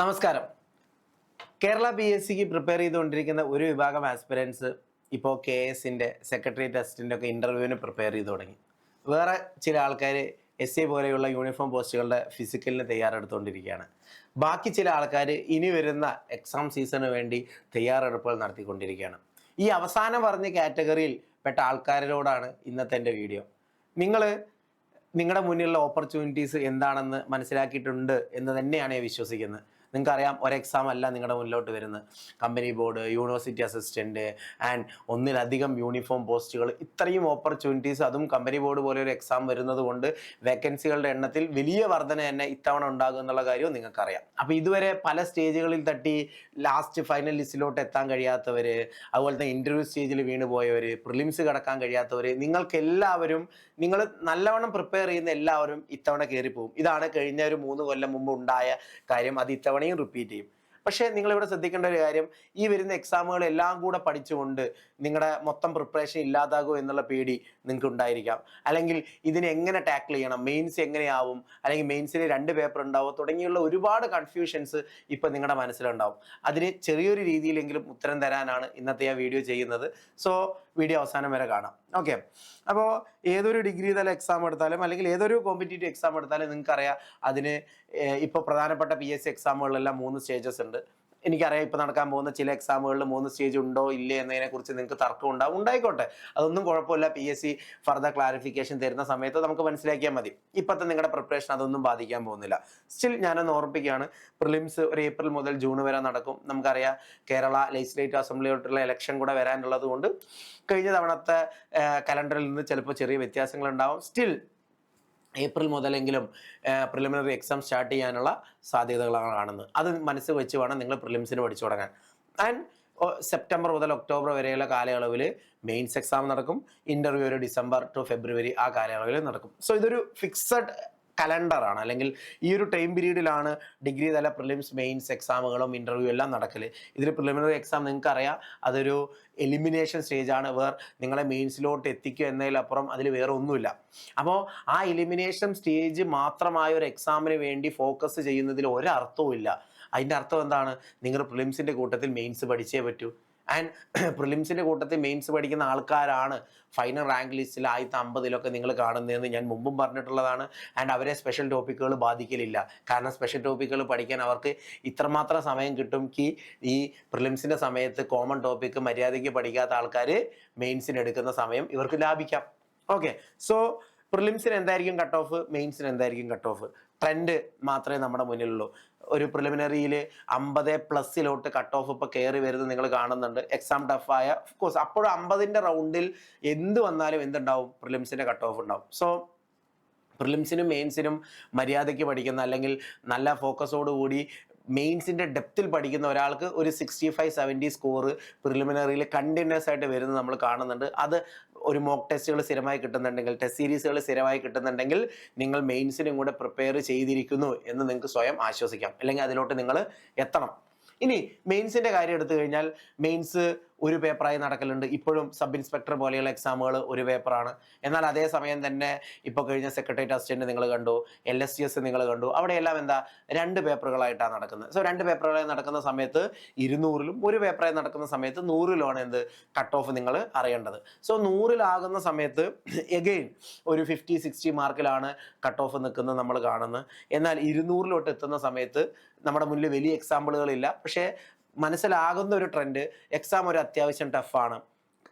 നമസ്കാരം. Kerala P S സിക്ക് prepare ചെയ്തുകൊണ്ടിരിക്കുന്ന ഒരു വിഭാഗം ആസ്പിരൻസ് ഇപ്പോൾ കെ എസിന്റെ സെക്രട്ടറി ടെസ്റ്റിന്റെ ഒക്കെ ഇന്റർവ്യൂവിന് പ്രിപ്പയർ ചെയ്തു തുടങ്ങി. വേറെ ചില ആൾക്കാർ എസ് സി പോലെയുള്ള യൂണിഫോം പോസ്റ്റുകളുടെ ഫിസിക്കലിന് തയ്യാറെടുത്തുകൊണ്ടിരിക്കുകയാണ്. ബാക്കി ചില ആൾക്കാർ ഇനി വരുന്ന എക്സാം സീസണിന് വേണ്ടി തയ്യാറെടുപ്പുകൾ നടത്തിക്കൊണ്ടിരിക്കുകയാണ്. ഈ അവസാനം പറഞ്ഞ കാറ്റഗറിയിൽ പെട്ട ആൾക്കാരോടാണ് ഇന്നത്തെ എന്റെ വീഡിയോ നിങ്ങൾ നിങ്ങളുടെ മുന്നിലുള്ള ഓപ്പർച്യൂണിറ്റീസ് എന്താണെന്ന് മനസ്സിലാക്കിയിട്ടുണ്ട് എന്ന് തന്നെയാണ് ഞാൻ വിശ്വസിക്കുന്നത്. നിങ്ങൾക്കറിയാം ഒരു എക്സാം അല്ല നിങ്ങളുടെ മുന്നിലോട്ട് വരുന്നത്. Company board university assistant and ഒന്നിലധികം യൂണിഫോം പോസ്റ്റുകൾ ഇത്രയും ഓപ്പർച്യൂണിറ്റീസ് അതും കമ്പനി ബോർഡ് പോലെ ഒരു എക്സാം വരുന്നത് കൊണ്ട് വേക്കൻസികളുടെ എണ്ണത്തിൽ വലിയ വർധന തന്നെ ഇത്തവണ ഉണ്ടാകും എന്നുള്ള കാര്യവും നിങ്ങൾക്കറിയാം. അപ്പോൾ ഇതുവരെ പല സ്റ്റേജുകളിൽ തട്ടി ലാസ്റ്റ് ഫൈനൽ ലിസ്റ്റിലോട്ട് എത്താൻ കഴിയാത്തവർ അതുപോലെ തന്നെ ഇന്റർവ്യൂ സ്റ്റേജിൽ വീണ് പോയവർ പ്രിലിംസ് കടക്കാൻ കഴിയാത്തവർ നിങ്ങൾക്ക് എല്ലാവരും നിങ്ങൾ നല്ലവണ്ണം പ്രിപ്പയർ ചെയ്യുന്ന എല്ലാവരും ഇത്തവണ കയറിപ്പോവും ഇതാണ് കഴിഞ്ഞ ഒരു മൂന്ന് കൊല്ലം മുമ്പ് ഉണ്ടായ കാര്യം. അത് ഇത്തവണയും റിപ്പീറ്റ് ചെയ്യും. പക്ഷേ നിങ്ങളിവിടെ ശ്രദ്ധിക്കേണ്ട ഒരു കാര്യം ഈ വരുന്ന എക്സാമുകൾ എല്ലാം കൂടെ പഠിച്ചുകൊണ്ട് നിങ്ങളുടെ മൊത്തം പ്രിപ്പറേഷൻ ഇല്ലാതാകുമോ എന്നുള്ള പേടി നിങ്ങൾക്ക് ഉണ്ടായിരിക്കാം. അല്ലെങ്കിൽ ഇതിനെ എങ്ങനെ ടാക്കിൾ ചെയ്യണം? മെയിൻസ് എങ്ങനെയാവും? അല്ലെങ്കിൽ മെയിൻസിന് രണ്ട് പേപ്പർ ഉണ്ടാവും? തുടങ്ങിയുള്ള ഒരുപാട് കൺഫ്യൂഷൻസ് ഇപ്പം നിങ്ങളുടെ മനസ്സിലുണ്ടാവും. അതിന് ചെറിയൊരു രീതിയിലെങ്കിലും ഉത്തരം തരാനാണ് ഇന്നത്തെ ആ വീഡിയോ ചെയ്യുന്നത്. സോ വീഡിയോ അവസാനം വരെ കാണാം. ഓക്കെ അപ്പോൾ ഏതൊരു ഡിഗ്രി തല എക്സാം എടുത്താലും അല്ലെങ്കിൽ ഏതൊരു കോമ്പറ്റേറ്റീവ് എക്സാം എടുത്താലും നിങ്ങൾക്കറിയാം അതിന് ഇപ്പോൾ പ്രധാനപ്പെട്ട പി എസ് സി എക്സാമുകളിലെല്ലാം മൂന്ന് സ്റ്റേജസ് ഉണ്ട്. എനിക്കറിയാം ഇപ്പം നടക്കാൻ പോകുന്ന ചില എക്സാമുകളിൽ മൂന്ന് സ്റ്റേജ് ഉണ്ടോ ഇല്ലേ എന്നതിനെക്കുറിച്ച് നിങ്ങൾക്ക് തർക്കം ഉണ്ടാവും. ഉണ്ടായിക്കോട്ടെ. അതൊന്നും കുഴപ്പമില്ല. P S C further clarification തരുന്ന സമയത്ത് നമുക്ക് മനസ്സിലാക്കിയാൽ മതി. ഇപ്പോഴത്തെ നിങ്ങളുടെ പ്രിപ്പറേഷൻ അതൊന്നും ബാധിക്കാൻ പോകുന്നില്ല. സ്റ്റിൽ ഞാനൊന്ന് ഓർമ്മിപ്പിക്കുകയാണ്. പ്രിലിംസ് ഒരു ഏപ്രിൽ മുതൽ ജൂൺ വരെ നടക്കും. നമുക്കറിയാം കേരള ലെജിസ്ലേറ്റീവ് അസംബ്ലിയോട്ടുള്ള ഇലക്ഷൻ കൂടെ വരാനുള്ളത് കൊണ്ട് കഴിഞ്ഞ തവണത്തെ കലണ്ടറിൽ നിന്ന് ചിലപ്പോൾ ചെറിയ വ്യത്യാസങ്ങൾ ഉണ്ടാവും സ്റ്റിൽ ഏപ്രിൽ മുതലെങ്കിലും പ്രിലിമിനറി എക്സാം സ്റ്റാർട്ട് ചെയ്യാനുള്ള സാധ്യതകളാണ് കാണുന്നത്. അത് മനസ്സിൽ വെച്ച് വേണം നിങ്ങൾ പ്രിലിംസിന് പഠിച്ചു തുടങ്ങാൻ. ആൻഡ് സെപ്റ്റംബർ മുതൽ ഒക്ടോബർ വരെയുള്ള കാലയളവിൽ മെയിൻസ് എക്സാം നടക്കും. ഇന്റർവ്യൂ ഒരു ഡിസംബർ ടു ഫെബ്രുവരി ആ കാലയളവിൽ നടക്കും. സോ ഇതൊരു ഫിക്സഡ് കലണ്ടറാണ്. അല്ലെങ്കിൽ ഈ ഒരു ടൈം പീരീഡിലാണ് ഡിഗ്രി തല പ്രിലിംസ് മെയിൻസ് എക്സാമുകളും ഇന്റർവ്യൂ എല്ലാം നടക്കൽ ഇതിൽ പ്രിലിമിനറി എക്സാം നിങ്ങൾക്ക് അറിയാം അതൊരു എലിമിനേഷൻ സ്റ്റേജാണ് വേർ നിങ്ങളെ മെയിൻസിലോട്ട് എത്തിക്കുക എന്നതിലപ്പുറം അതിൽ വേറെ ഒന്നുമില്ല. അപ്പോൾ ആ എലിമിനേഷൻ സ്റ്റേജ് മാത്രമായ ഒരു എക്സാമിന് വേണ്ടി ഫോക്കസ് ചെയ്യുന്നതിൽ ഒരർത്ഥവും ഇല്ല അതിന്റെ അർത്ഥം എന്താണ്? നിങ്ങൾ പ്രിലിംസിന്റെ കൂട്ടത്തിൽ മെയിൻസ് പഠിച്ചേ പറ്റൂ. ആൻഡ് പ്രിലിംസിന്റെ കൂട്ടത്തിൽ മെയിൻസ് പഠിക്കുന്ന ആൾക്കാരാണ്. ഫൈനൽ റാങ്ക് ലിസ്റ്റിൽ ആദ്യത്തെ അമ്പതിലൊക്കെ നിങ്ങൾ കാണുന്നതെന്ന് ഞാൻ മുമ്പും പറഞ്ഞിട്ടുള്ളതാണ്. ആൻഡ് അവരെ സ്പെഷ്യൽ ടോപ്പിക്കുകൾ ബാധിക്കലില്ല. കാരണം സ്പെഷ്യൽ ടോപ്പിക്കുകൾ പഠിക്കാൻ അവർക്ക് ഇത്രമാത്രം സമയം കിട്ടും കി ഈ പ്രിലിംസിന്റെ സമയത്ത് കോമൺ ടോപ്പിക്ക് മര്യാദയ്ക്ക് പഠിക്കാത്ത ആൾക്കാർ മെയിൻസിന് എടുക്കുന്ന സമയം ഇവർക്ക് ലാഭിക്കാം. ഓക്കെ സോ പ്രിലിംസിന് എന്തായിരിക്കും കട്ട് ഓഫ് മെയിൻസിന് എന്തായിരിക്കും കട്ട് ഓഫ് ട്രെൻഡ് മാത്രമേ നമ്മുടെ മുന്നിലുള്ളൂ. ഒരു പ്രിലിമിനറിയിൽ അമ്പത് പ്ലസ്സിലോട്ട് കട്ട് ഓഫ് ഇപ്പോൾ കയറി വരുന്നത് നിങ്ങൾ കാണുന്നുണ്ട്. എക്സാം ടഫായ കോഴ്സ് അപ്പോഴും അമ്പതിന്റെ റൗണ്ടിൽ എന്ത് വന്നാലും എന്തുണ്ടാവും? പ്രിലിംസിന്റെ കട്ട് ഓഫ് ഉണ്ടാവും. സോ പ്രിലിംസിനും മെയിൻസിനും മര്യാദയ്ക്ക് പഠിക്കുന്ന അല്ലെങ്കിൽ നല്ല ഫോക്കസോടുകൂടി മെയിൻസിന്റെ ഡെപ്തിൽ പഠിക്കുന്ന ഒരാൾക്ക് ഒരു സിക്സ്റ്റി ഫൈവ് സെവന്റി സ്കോർ പ്രിലിമിനറിയിൽ കണ്ടിന്യൂസ് ആയിട്ട് വരുന്നത് നമ്മൾ കാണുന്നുണ്ട്. അത് ഒരു മോക്ക് ടെസ്റ്റുകൾ സ്ഥിരമായി കിട്ടുന്നുണ്ടെങ്കിൽ ടെസ്റ്റ് സീരീസുകൾ സ്ഥിരമായി കിട്ടുന്നുണ്ടെങ്കിൽ നിങ്ങൾ മെയിൻസിനും കൂടെ പ്രിപ്പയർ ചെയ്തിരിക്കുന്നു എന്ന് നിങ്ങൾക്ക് സ്വയം ആശ്വസിക്കാം. അല്ലെങ്കിൽ അതിലോട്ട് നിങ്ങൾ എത്തണം. ഇനി മെയിൻസിന്റെ കാര്യം എടുത്തു കഴിഞ്ഞാൽ മെയിൻസ് ഒരു പേപ്പറായി നടക്കലുണ്ട്. ഇപ്പോഴും സബ് ഇൻസ്പെക്ടർ പോലെയുള്ള എക്സാമുകൾ ഒരു പേപ്പറാണ്. എന്നാൽ അതേസമയം തന്നെ ഇപ്പോൾ കഴിഞ്ഞ സെക്രട്ടേറിയറ്റ് അസിസ്റ്റന്റ് നിങ്ങൾ കണ്ടു എൽ എസ് ടി എസ് നിങ്ങൾ കണ്ടു അവിടെയെല്ലാം എന്താ? രണ്ട് പേപ്പറുകളായിട്ടാണ് നടക്കുന്നത്. സോ രണ്ട് പേപ്പറുകളായി നടക്കുന്ന സമയത്ത് ഇരുന്നൂറിലും ഒരു പേപ്പറായി നടക്കുന്ന സമയത്ത് നൂറിലുമാണ് എന്ത്? കട്ട് ഓഫ് നിങ്ങൾ അറിയേണ്ടത്. സോ നൂറിലാകുന്ന സമയത്ത് എഗെയിൻ ഒരു ഫിഫ്റ്റി സിക്സ്റ്റി മാർക്കിലാണ് കട്ട് ഓഫ് നിൽക്കുന്നത് നമ്മൾ കാണുന്നത്. എന്നാൽ ഇരുന്നൂറിലോട്ട് എത്തുന്ന സമയത്ത് നമ്മുടെ മുന്നിൽ വലിയ എക്സാമ്പിളുകളില്ല പക്ഷേ മനസ്സിലാകുന്ന ഒരു ട്രെൻഡ് എക്സാം ഒരു അത്യാവശ്യം ടഫാണ്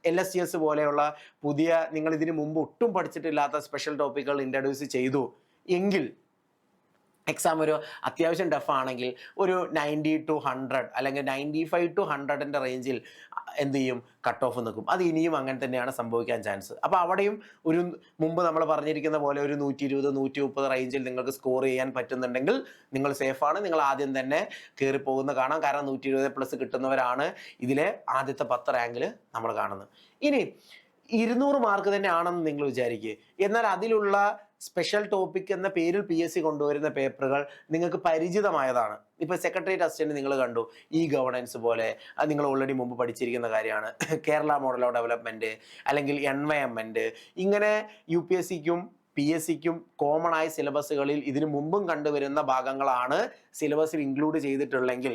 എൽ എസ് സി എസ് പോലെയുള്ള പുതിയ നിങ്ങൾ ഇതിനു മുമ്പ് ഒട്ടും പഠിച്ചിട്ടില്ലാത്ത സ്പെഷ്യൽ ടോപ്പിക്കുകൾ ഇൻട്രൊഡ്യൂസ് ചെയ്തു. എങ്കിൽ എക്സാം ഒരു അത്യാവശ്യം ടഫ് ആണെങ്കിൽ ഒരു നയന്റി ടു ഹൺഡ്രഡ് അല്ലെങ്കിൽ നയന്റി ഫൈവ് ടു ഹൺഡ്രഡിന്റെ റേഞ്ചിൽ എന്ത് ചെയ്യും? കട്ട് ഓഫ് നിൽക്കും. അത് ഇനിയും അങ്ങനെ തന്നെയാണ് സംഭവിക്കാൻ ചാൻസ് അപ്പോൾ അവിടെയും ഒരു മുമ്പ് നമ്മൾ പറഞ്ഞിരിക്കുന്ന പോലെ ഒരു നൂറ്റി ഇരുപത് നൂറ്റി മുപ്പത് റേഞ്ചിൽ നിങ്ങൾക്ക് സ്കോർ ചെയ്യാൻ പറ്റുന്നുണ്ടെങ്കിൽ നിങ്ങൾ സേഫാണ് നിങ്ങൾ ആദ്യം തന്നെ കയറി പോകുന്ന കാണാം. കാരണം നൂറ്റി ഇരുപത് പ്ലസ് കിട്ടുന്നവരാണ് ഇതിലെ ആദ്യത്തെ പത്ത് റാങ്കിൽ നമ്മൾ കാണുന്നത്. ഇനി ഇരുന്നൂറ് മാർക്ക് തന്നെ ആണെന്ന് നിങ്ങൾ വിചാരിക്കുക എന്നാൽ അതിലുള്ള സ്പെഷ്യൽ ടോപ്പിക് എന്ന പേരിൽ പി എസ് സി കൊണ്ടുവരുന്ന പേപ്പറുകൾ നിങ്ങൾക്ക് പരിചിതമായതാണ്. ഇപ്പോൾ സെക്രട്ടേറിയറ്റ് അസിസ്റ്റന്റ് നിങ്ങൾ കണ്ടു ഈ ഗവർണൻസ് പോലെ അത് നിങ്ങൾ ഓൾറെഡി മുമ്പ് പഠിച്ചിരിക്കുന്ന കാര്യമാണ്. കേരള മോഡൽ ഓഫ് ഡെവലപ്മെന്റ് അല്ലെങ്കിൽ എൻവയൺമെന്റ് ഇങ്ങനെ യു പി എസ് സിക്കും പി എസ് സിക്കും കോമൺ ആയ സിലബസുകളിൽ ഇതിനു മുമ്പും കണ്ടുവരുന്ന ഭാഗങ്ങളാണ് സിലബസിൽ ഇൻക്ലൂഡ് ചെയ്തിട്ടുള്ളെങ്കിൽ.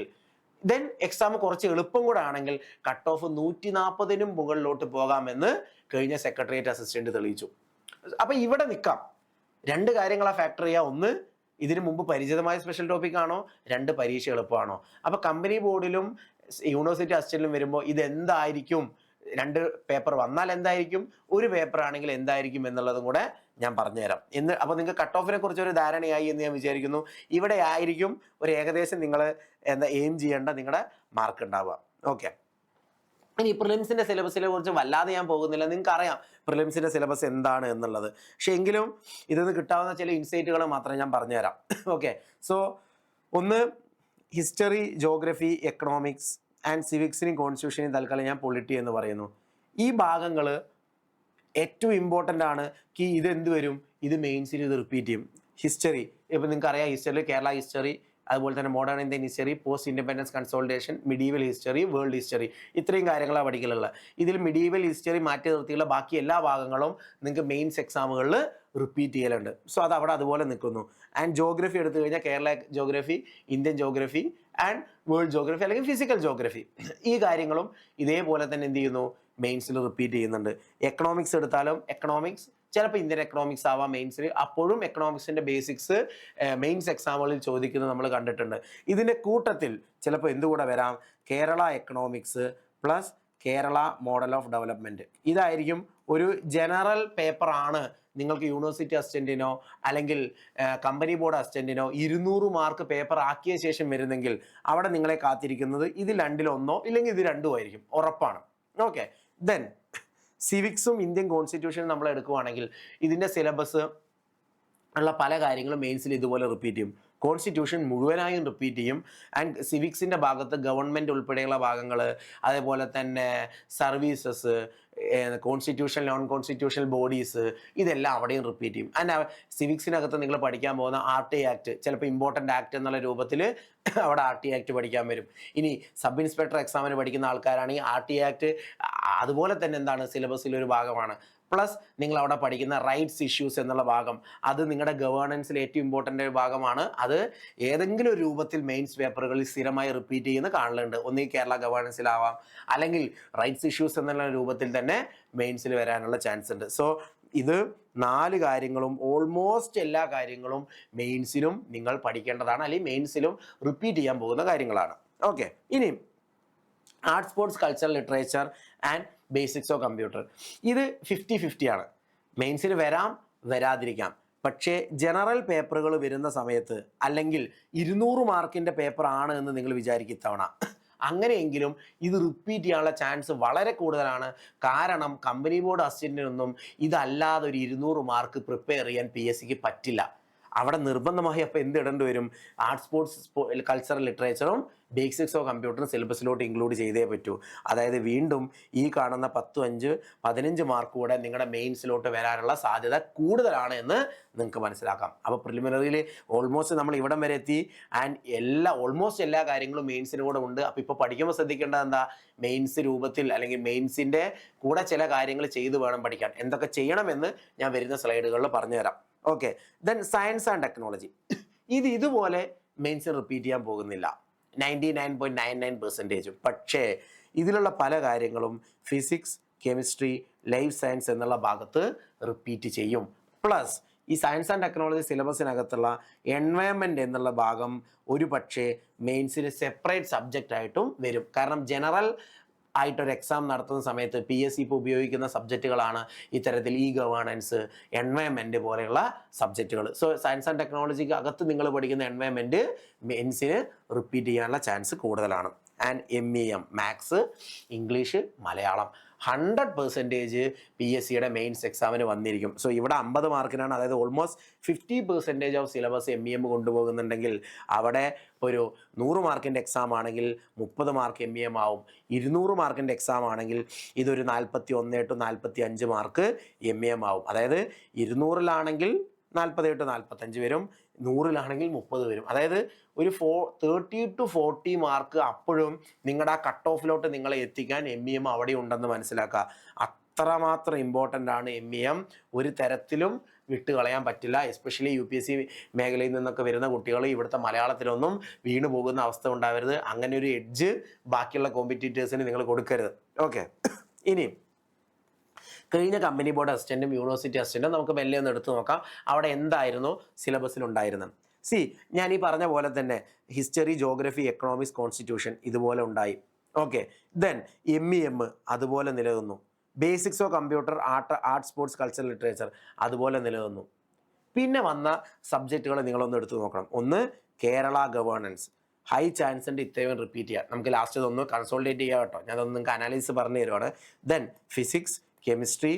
ദെൻ എക്സാം കുറച്ച് എളുപ്പം കൂടെ ആണെങ്കിൽ കട്ട് ഓഫ് നൂറ്റി നാൽപ്പതിനും മുകളിലോട്ട് പോകാമെന്ന് കഴിഞ്ഞ സെക്രട്ടേറിയറ്റ് അസിസ്റ്റന്റ് തെളിയിച്ചു. അപ്പൊ ഇവിടെ നിൽക്കാം. രണ്ട് കാര്യങ്ങളാ ഫാക്ടർ ചെയ്യുക. ഒന്ന് ഇതിനു മുമ്പ് പരിചിതമായ സ്പെഷ്യൽ ടോപ്പിക് ആണോ? രണ്ട് പരീക്ഷ എളുപ്പമാണോ? അപ്പൊ കമ്പനി ബോർഡിലും യൂണിവേഴ്സിറ്റി അസിസ്റ്റന്റിലും വരുമ്പോൾ ഇത് എന്തായിരിക്കും രണ്ട് പേപ്പർ വന്നാൽ എന്തായിരിക്കും? ഒരു പേപ്പർ ആണെങ്കിൽ എന്തായിരിക്കും എന്നുള്ളതും കൂടെ ഞാൻ പറഞ്ഞുതരാം. എന്ന് അപ്പോൾ നിങ്ങൾക്ക് കട്ട് ഓഫിനെ കുറിച്ച് ഒരു ധാരണയായി എന്ന് ഞാൻ വിചാരിക്കുന്നു. ഇവിടെ ആയിരിക്കും ഒരു ഏകദേശം നിങ്ങൾ എന്താ എയിം ചെയ്യേണ്ട നിങ്ങളുടെ മാർക്ക് ഉണ്ടാവുക. ഓക്കെ ഇനി പ്രിലിംസിന്റെ സിലബസിനെ കുറിച്ച് വല്ലാതെ ഞാൻ പോകുന്നില്ല. നിങ്ങൾക്ക് അറിയാം പ്രിലിംസിന്റെ സിലബസ് എന്താണ് എന്നുള്ളത്. പക്ഷെ എങ്കിലും ഇതിന്ന് കിട്ടാവുന്ന ചില ഇൻസൈറ്റുകൾ മാത്രമേ ഞാൻ പറഞ്ഞുതരാം. ഓക്കെ സോ ഒന്ന് ഹിസ്റ്ററി ജോഗ്രഫി എക്കണോമിക്സ് ആൻഡ് സിവിക്സിനും കോൺസ്റ്റിറ്റ്യൂഷനും തൽക്കാലം ഞാൻ പൊളിറ്റി എന്ന് പറയുന്നു. ഈ ഭാഗങ്ങൾ ഏറ്റവും ഇമ്പോർട്ടന്റ് ആണ് കി ഇത് എന്ത് വരും? ഇത് മെയിൻസിൽ ഇത് റിപ്പീറ്റ് ചെയ്യും. ഹിസ്റ്ററി ഇപ്പം നിങ്ങൾക്ക് അറിയാം ഹിസ്റ്ററി കേരള ഹിസ്റ്ററി അതുപോലെ തന്നെ modern Indian history post independence consultation medieval history world history ഇത്രയും കാര്യങ്ങളാണ് പഠിക്കലുള്ളത് ഇതിൽ മിഡീവൽ ഹിസ്റ്ററി മാറ്റി നിർത്തിയുള്ള ബാക്കി എല്ലാ ഭാഗങ്ങളും നിങ്ങൾക്ക് മെയിൻസ് എക്സാമുകളിൽ റിപ്പീറ്റ് ചെയ്യലുണ്ട്. സോ അത് അവിടെ അതുപോലെ നിൽക്കുന്നു. ആൻഡ് ജോഗ്രഫി എടുത്തു കഴിഞ്ഞാൽ Kerala geography Indian geography and world geography അല്ലെങ്കിൽ ഫിസിക്കൽ ജോഗ്രഫി ഈ കാര്യങ്ങളും ഇതേപോലെ തന്നെ എന്ത് ചെയ്യുന്നു? മെയിൻസിൽ റിപ്പീറ്റ് ചെയ്യുന്നുണ്ട്. എക്കണോമിക്സ് എടുത്താലും എക്കണോമിക്സ് ചിലപ്പോൾ ഇന്ത്യൻ എക്കണോമിക്സ് ആവാം മെയിൻസിൽ അപ്പോഴും എക്കണോമിക്സിന്റെ ബേസിക്സ് മെയിൻസ് എക്സാമുകളിൽ ചോദിക്കുന്നത് നമ്മൾ കണ്ടിട്ടുണ്ട്. ഇതിന്റെ കൂട്ടത്തിൽ ചിലപ്പോൾ എന്തുകൂടെ വരാം? Kerala economics plus Kerala model of development ഇതായിരിക്കും ഒരു ജനറൽ പേപ്പറാണ് നിങ്ങൾക്ക് യൂണിവേഴ്സിറ്റി അസിസ്റ്റന്റിനോ അല്ലെങ്കിൽ കമ്പനി ബോർഡ് അസിസ്റ്റന്റിനോ ഇരുന്നൂറ് മാർക്ക് പേപ്പർ ആക്കിയ ശേഷം വരുന്നെങ്കിൽ അവിടെ നിങ്ങളെ കാത്തിരിക്കുന്നത് ഇത് രണ്ടിലൊന്നോ ഇല്ലെങ്കിൽ ഇത് രണ്ടും ആയിരിക്കും. ഉറപ്പാണ്. ഓക്കെ ദെൻ സിവിക്സും ഇന്ത്യൻ കോൺസ്റ്റിറ്റ്യൂഷനും നമ്മൾ എടുക്കുവാണെങ്കിൽ ഇതിന്റെ സിലബസ് ഉള്ള പല കാര്യങ്ങളും മെയിൻസിൽ ഇതുപോലെ റിപ്പീറ്റ് ചെയ്യും. കോൺസ്റ്റിറ്റ്യൂഷൻ മുഴുവനായും റിപ്പീറ്റ് ചെയ്യും. ആൻഡ് സിവിക്സിന്റെ ഭാഗത്ത് ഗവൺമെന്റ് ഉൾപ്പെടെയുള്ള ഭാഗങ്ങൾ അതേപോലെ തന്നെ services constitution non constitutional bodies ഇതെല്ലാം അവിടെയും റിപ്പീറ്റ് ചെയ്യും. ആൻഡ് സിവിക്സിനകത്ത് നിങ്ങൾ പഠിക്കാൻ പോകുന്ന ആർ ടി ആക്ട് ചിലപ്പോൾ ഇമ്പോർട്ടന്റ് ആക്ട് എന്നുള്ള രൂപത്തിൽ അവിടെ ആർ ടി ആക്ട് പഠിക്കാൻ വരും. ഇനി സബ് ഇൻസ്പെക്ടർ എക്സാമിന് പഠിക്കുന്ന ആൾക്കാരാണെങ്കിൽ ആർ ടി ആക്ട് അതുപോലെ തന്നെ എന്താണ് സിലബസിൽ ഒരു ഭാഗമാണ്. പ്ലസ് നിങ്ങൾ അവിടെ പഠിക്കുന്ന റൈറ്റ്സ് ഇഷ്യൂസ് എന്നുള്ള ഭാഗം. അത് നിങ്ങളുടെ ഗവേണൻസിൽ ഏറ്റവും ഇമ്പോർട്ടന്റ് ഒരു ഭാഗമാണ്. അത് ഏതെങ്കിലും ഒരു രൂപത്തിൽ മെയിൻസ് പേപ്പറുകളിൽ സ്ഥിരമായി റിപ്പീറ്റ് ചെയ്യുന്ന കാണലുണ്ട്. ഒന്നീ കേരള ഗവേണൻസിലാവാം അല്ലെങ്കിൽ റൈറ്റ്സ് ഇഷ്യൂസ് എന്നുള്ള രൂപത്തിൽ തന്നെ മെയിൻസിൽ വരാനുള്ള ചാൻസ് ഉണ്ട്. സോ ഇത് നാല് കാര്യങ്ങളും ഓൾമോസ്റ്റ് എല്ലാ കാര്യങ്ങളും മെയിൻസിലും നിങ്ങൾ പഠിക്കേണ്ടതാണ്. അല്ലെങ്കിൽ മെയിൻസിലും റിപ്പീറ്റ് ചെയ്യാൻ പോകുന്ന കാര്യങ്ങളാണ്. ഓക്കെ ഇനി art sports culture literature and basics computer ഇത് ഫിഫ്റ്റി ഫിഫ്റ്റിയാണ് മെയിൻസിന് വരാം വരാതിരിക്കാം. പക്ഷേ ജനറൽ പേപ്പറുകൾ വരുന്ന സമയത്ത് അല്ലെങ്കിൽ ഇരുന്നൂറ് മാർക്കിന്റെ പേപ്പറാണ് എന്ന് നിങ്ങൾ വിചാരിക്കും ഇത്തവണ. അങ്ങനെയെങ്കിലും ഇത് റിപ്പീറ്റ് ചെയ്യാനുള്ള ചാൻസ് വളരെ കൂടുതലാണ്. കാരണം കമ്പനി ബോർഡ് അസിസ്റ്റന്റിനൊന്നും ഇതല്ലാതെ ഒരു ഇരുന്നൂറ് മാർക്ക് പ്രിപ്പയർ ചെയ്യാൻ പി എസ് സിക്ക് പറ്റില്ല. അവിടെ നിർബന്ധമായി അപ്പോൾ എന്ത് ഇടേണ്ടി വരും? ആർട്സ് സ്പോർട്സ് കൾച്ചറൽ ലിറ്ററേച്ചറും ബേസിക്സ് ഓഫ് കമ്പ്യൂട്ടറും സിലബസിലോട്ട് ഇൻക്ലൂഡ് ചെയ്തേ പറ്റൂ. അതായത് വീണ്ടും ഈ കാണുന്ന പത്തും അഞ്ച് പതിനഞ്ച് മാർക്ക് കൂടെ നിങ്ങളുടെ മെയിൻസിലോട്ട് വരാനുള്ള സാധ്യത കൂടുതലാണ് എന്ന് നിങ്ങൾക്ക് മനസ്സിലാക്കാം. അപ്പോൾ പ്രിലിമിനറിയിൽ ഓൾമോസ്റ്റ് നമ്മൾ ഇവിടം വരെ എത്തി. ആൻഡ് എല്ലാ ഓൾമോസ്റ്റ് എല്ലാ കാര്യങ്ങളും മെയിൻസിന് കൂടെ ഉണ്ട്. അപ്പോൾ ഇപ്പോൾ പഠിക്കുമ്പോൾ ശ്രദ്ധിക്കേണ്ടത് എന്താ? മെയിൻസ് രൂപത്തിൽ അല്ലെങ്കിൽ മെയിൻസിന്റെ കൂടെ ചില കാര്യങ്ങൾ ചെയ്തു വേണം പഠിക്കാൻ. എന്തൊക്കെ ചെയ്യണമെന്ന് ഞാൻ വരുന്ന സ്ലൈഡുകളിൽ പറഞ്ഞുതരാം. Okay then science and technology ഇത് ഇതുപോലെ മെയിൻസ് റിപ്പീറ്റ് ചെയ്യാൻ പോകുന്നില്ല. Ninety nine point nine nine പെർസെന്റേജും പക്ഷേ ഇതിലുള്ള പല കാര്യങ്ങളും ഫിസിക്സ് കെമിസ്ട്രി ലൈഫ് സയൻസ് എന്നുള്ള ഭാഗത്ത് റിപ്പീറ്റ് ചെയ്യും. പ്ലസ് ഈ സയൻസ് ആൻഡ് ടെക്നോളജി സിലബസിനകത്തുള്ള എൻവയൺമെന്റ് എന്നുള്ള ഭാഗം ഒരു പക്ഷേ മെയിൻസിന് സെപ്പറേറ്റ് സബ്ജക്റ്റ് ആയിട്ടും വരും. കാരണം ജനറൽ ആയിട്ടൊരു എക്സാം നടത്തുന്ന സമയത്ത് പി എസ് സി ഇപ്പോൾ ഉപയോഗിക്കുന്ന സബ്ജക്റ്റുകളാണ് ഇത്തരത്തിൽ ഇ ഗവേണൻസ് എൻവയൺമെന്റ് പോലെയുള്ള സബ്ജക്റ്റുകൾ സോ സയൻസ് ആൻഡ് ടെക്നോളജിക്ക് അകത്ത് നിങ്ങൾ പഠിക്കുന്ന എൻവയൺമെന്റ് മെയിൻസിന് റിപ്പീറ്റ് ചെയ്യാനുള്ള ചാൻസ് കൂടുതലാണ്. And M E M maths English Malayalam. Hundred percentage P S സിയുടെ മെയിൻസ് എക്സാമിന് വന്നിരിക്കും. സോ ഇവിടെ അമ്പത് മാർക്കിനാണ് അതായത് almost fifty percentage of syllabus M E M കൊണ്ടുപോകുന്നുണ്ടെങ്കിൽ അവിടെ ഒരു നൂറ് മാർക്കിന്റെ എക്സാം ആണെങ്കിൽ മുപ്പത് മാർക്ക് എം ഇ എം ആവും. ഇരുന്നൂറ് മാർക്കിന്റെ എക്സാം ആണെങ്കിൽ ഇതൊരു നാൽപ്പത്തി ഒന്ന് ടു നാൽപ്പത്തി അഞ്ച് മാർക്ക് എം ഇ എം ആവും. അതായത് ഇരുന്നൂറിലാണെങ്കിൽ നാൽപ്പത് ടു നാൽപ്പത്തഞ്ച് വരും. നൂറിലാണെങ്കിൽ മുപ്പത് വരും. അതായത് ഒരു ഫോ തേർട്ടി ടു ഫോർട്ടി മാർക്ക് അപ്പോഴും നിങ്ങളുടെ ആ കട്ട് ഓഫിലോട്ട് നിങ്ങളെ എത്തിക്കാൻ എം ഇ എം അവിടെ ഉണ്ടെന്ന് മനസ്സിലാക്കുക. അത്രമാത്രം ഇമ്പോർട്ടന്റ് ആണ് എം ഇ എം ഒരു തരത്തിലും വിട്ട് കളയാൻ പറ്റില്ല. Especially U P S C മേഖലയിൽ നിന്നൊക്കെ വരുന്ന കുട്ടികൾ ഇവിടുത്തെ മലയാളത്തിലൊന്നും വീണു പോകുന്ന അവസ്ഥ ഉണ്ടാവരുത്. അങ്ങനെ ഒരു എഡ്ജ് ബാക്കിയുള്ള കോമ്പറ്റീറ്റേഴ്സിന് നിങ്ങൾ കൊടുക്കരുത്. ഓക്കെ ഇനി കഴിഞ്ഞ കമ്പനി ബോർഡ് അസിസ്റ്റന്റും യൂണിവേഴ്സിറ്റി അസിസ്റ്റന്റും നമുക്ക് മെല്ലെ ഒന്ന് എടുത്തു നോക്കാം. അവിടെ എന്തായിരുന്നു സിലബസിൽ ഉണ്ടായിരുന്നത്? സി ഞാൻ ഈ പറഞ്ഞ പോലെ തന്നെ ഹിസ്റ്ററി ജോഗ്രഫി എക്കണോമിക്സ് കോൺസ്റ്റിറ്റ്യൂഷൻ ഇതുപോലെ ഉണ്ടായി. Okay then M E M അതുപോലെ നിലനിന്നു. Basics of computer art art sports culture literature അതുപോലെ നിലനിന്നു. പിന്നെ വന്ന സബ്ജക്റ്റുകൾ നിങ്ങളൊന്ന് എടുത്തു നോക്കണം. ഒന്ന് കേരള ഗവേണൻസ് ഹൈ ചാൻസ് ഉണ്ട് ഇത്രയും റിപ്പീറ്റ് ചെയ്യാം. നമുക്ക് ലാസ്റ്റ് ഇതൊന്ന് കൺസോൾട്ടേറ്റ് ചെയ്യാം കേട്ടോ. ഞാൻ നിങ്ങൾക്ക് അനാലിസിസ് പറഞ്ഞു തരുവാണ്. Then physics chemistry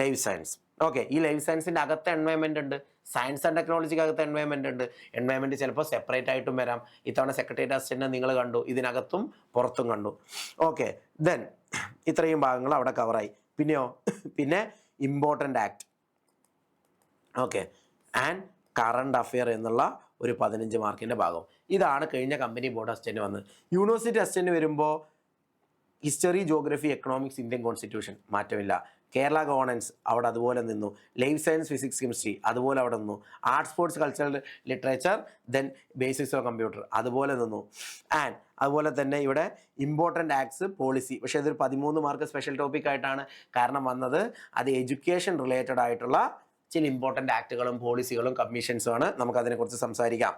life science okay ഈ ലൈഫ് സയൻസിന്റെ അകത്ത് എൻവയൺമെന്റ് ഉണ്ട്. സയൻസ് ആൻഡ് ടെക്നോളജിക്ക് അകത്ത് എൻവയൺമെന്റ് ഉണ്ട്. എൻവയൺമെന്റ് ചിലപ്പോൾ സെപ്പറേറ്റ് ആയിട്ടും വരാം. ഇത്തവണ സെക്രട്ടേറിയറ്റ് അസിസ്റ്റന്റ് നിങ്ങൾ കണ്ടു. ഇതിനകത്തും പുറത്തും കണ്ടു. ഓക്കെ ദെൻ ഇത്രയും ഭാഗങ്ങൾ അവിടെ കവറായി പിന്നെയോ? പിന്നെ important act okay and current affair എന്നുള്ള ഒരു പതിനഞ്ച് മാർക്കിന്റെ ഭാഗം. ഇതാണ് കഴിഞ്ഞ കമ്പനി ബോർഡ് അസിസ്റ്റന്റ് വന്നത്. യൂണിവേഴ്സിറ്റി അസിസ്റ്റന്റ് വരുമ്പോൾ history geography economics Indian constitution മാറ്റമില്ല. കേരള ഗവേണൻസ് അവിടെ അതുപോലെ നിന്നു. ലൈഫ് സയൻസ് ഫിസിക്സ് കെമിസ്ട്രി അതുപോലെ അവിടെ നിന്നു. Arts sports cultural literature then basics of computer അതുപോലെ നിന്നു. ആൻഡ് അതുപോലെ തന്നെ ഇവിടെ ഇമ്പോർട്ടന്റ് ആക്ട്സ് പോളിസി പക്ഷേ ഇതൊരു പതിമൂന്ന് മാർക്ക് സ്പെഷ്യൽ ടോപ്പിക് ആയിട്ടാണ് കാരണം വന്നത്. അത് എഡ്യൂക്കേഷൻ റിലേറ്റഡ് ആയിട്ടുള്ള ചില ഇമ്പോർട്ടന്റ് ആക്റ്റുകളും പോളിസികളും കമ്മീഷൻസും ആണ്. നമുക്ക് അതിനെക്കുറിച്ച് സംസാരിക്കാം.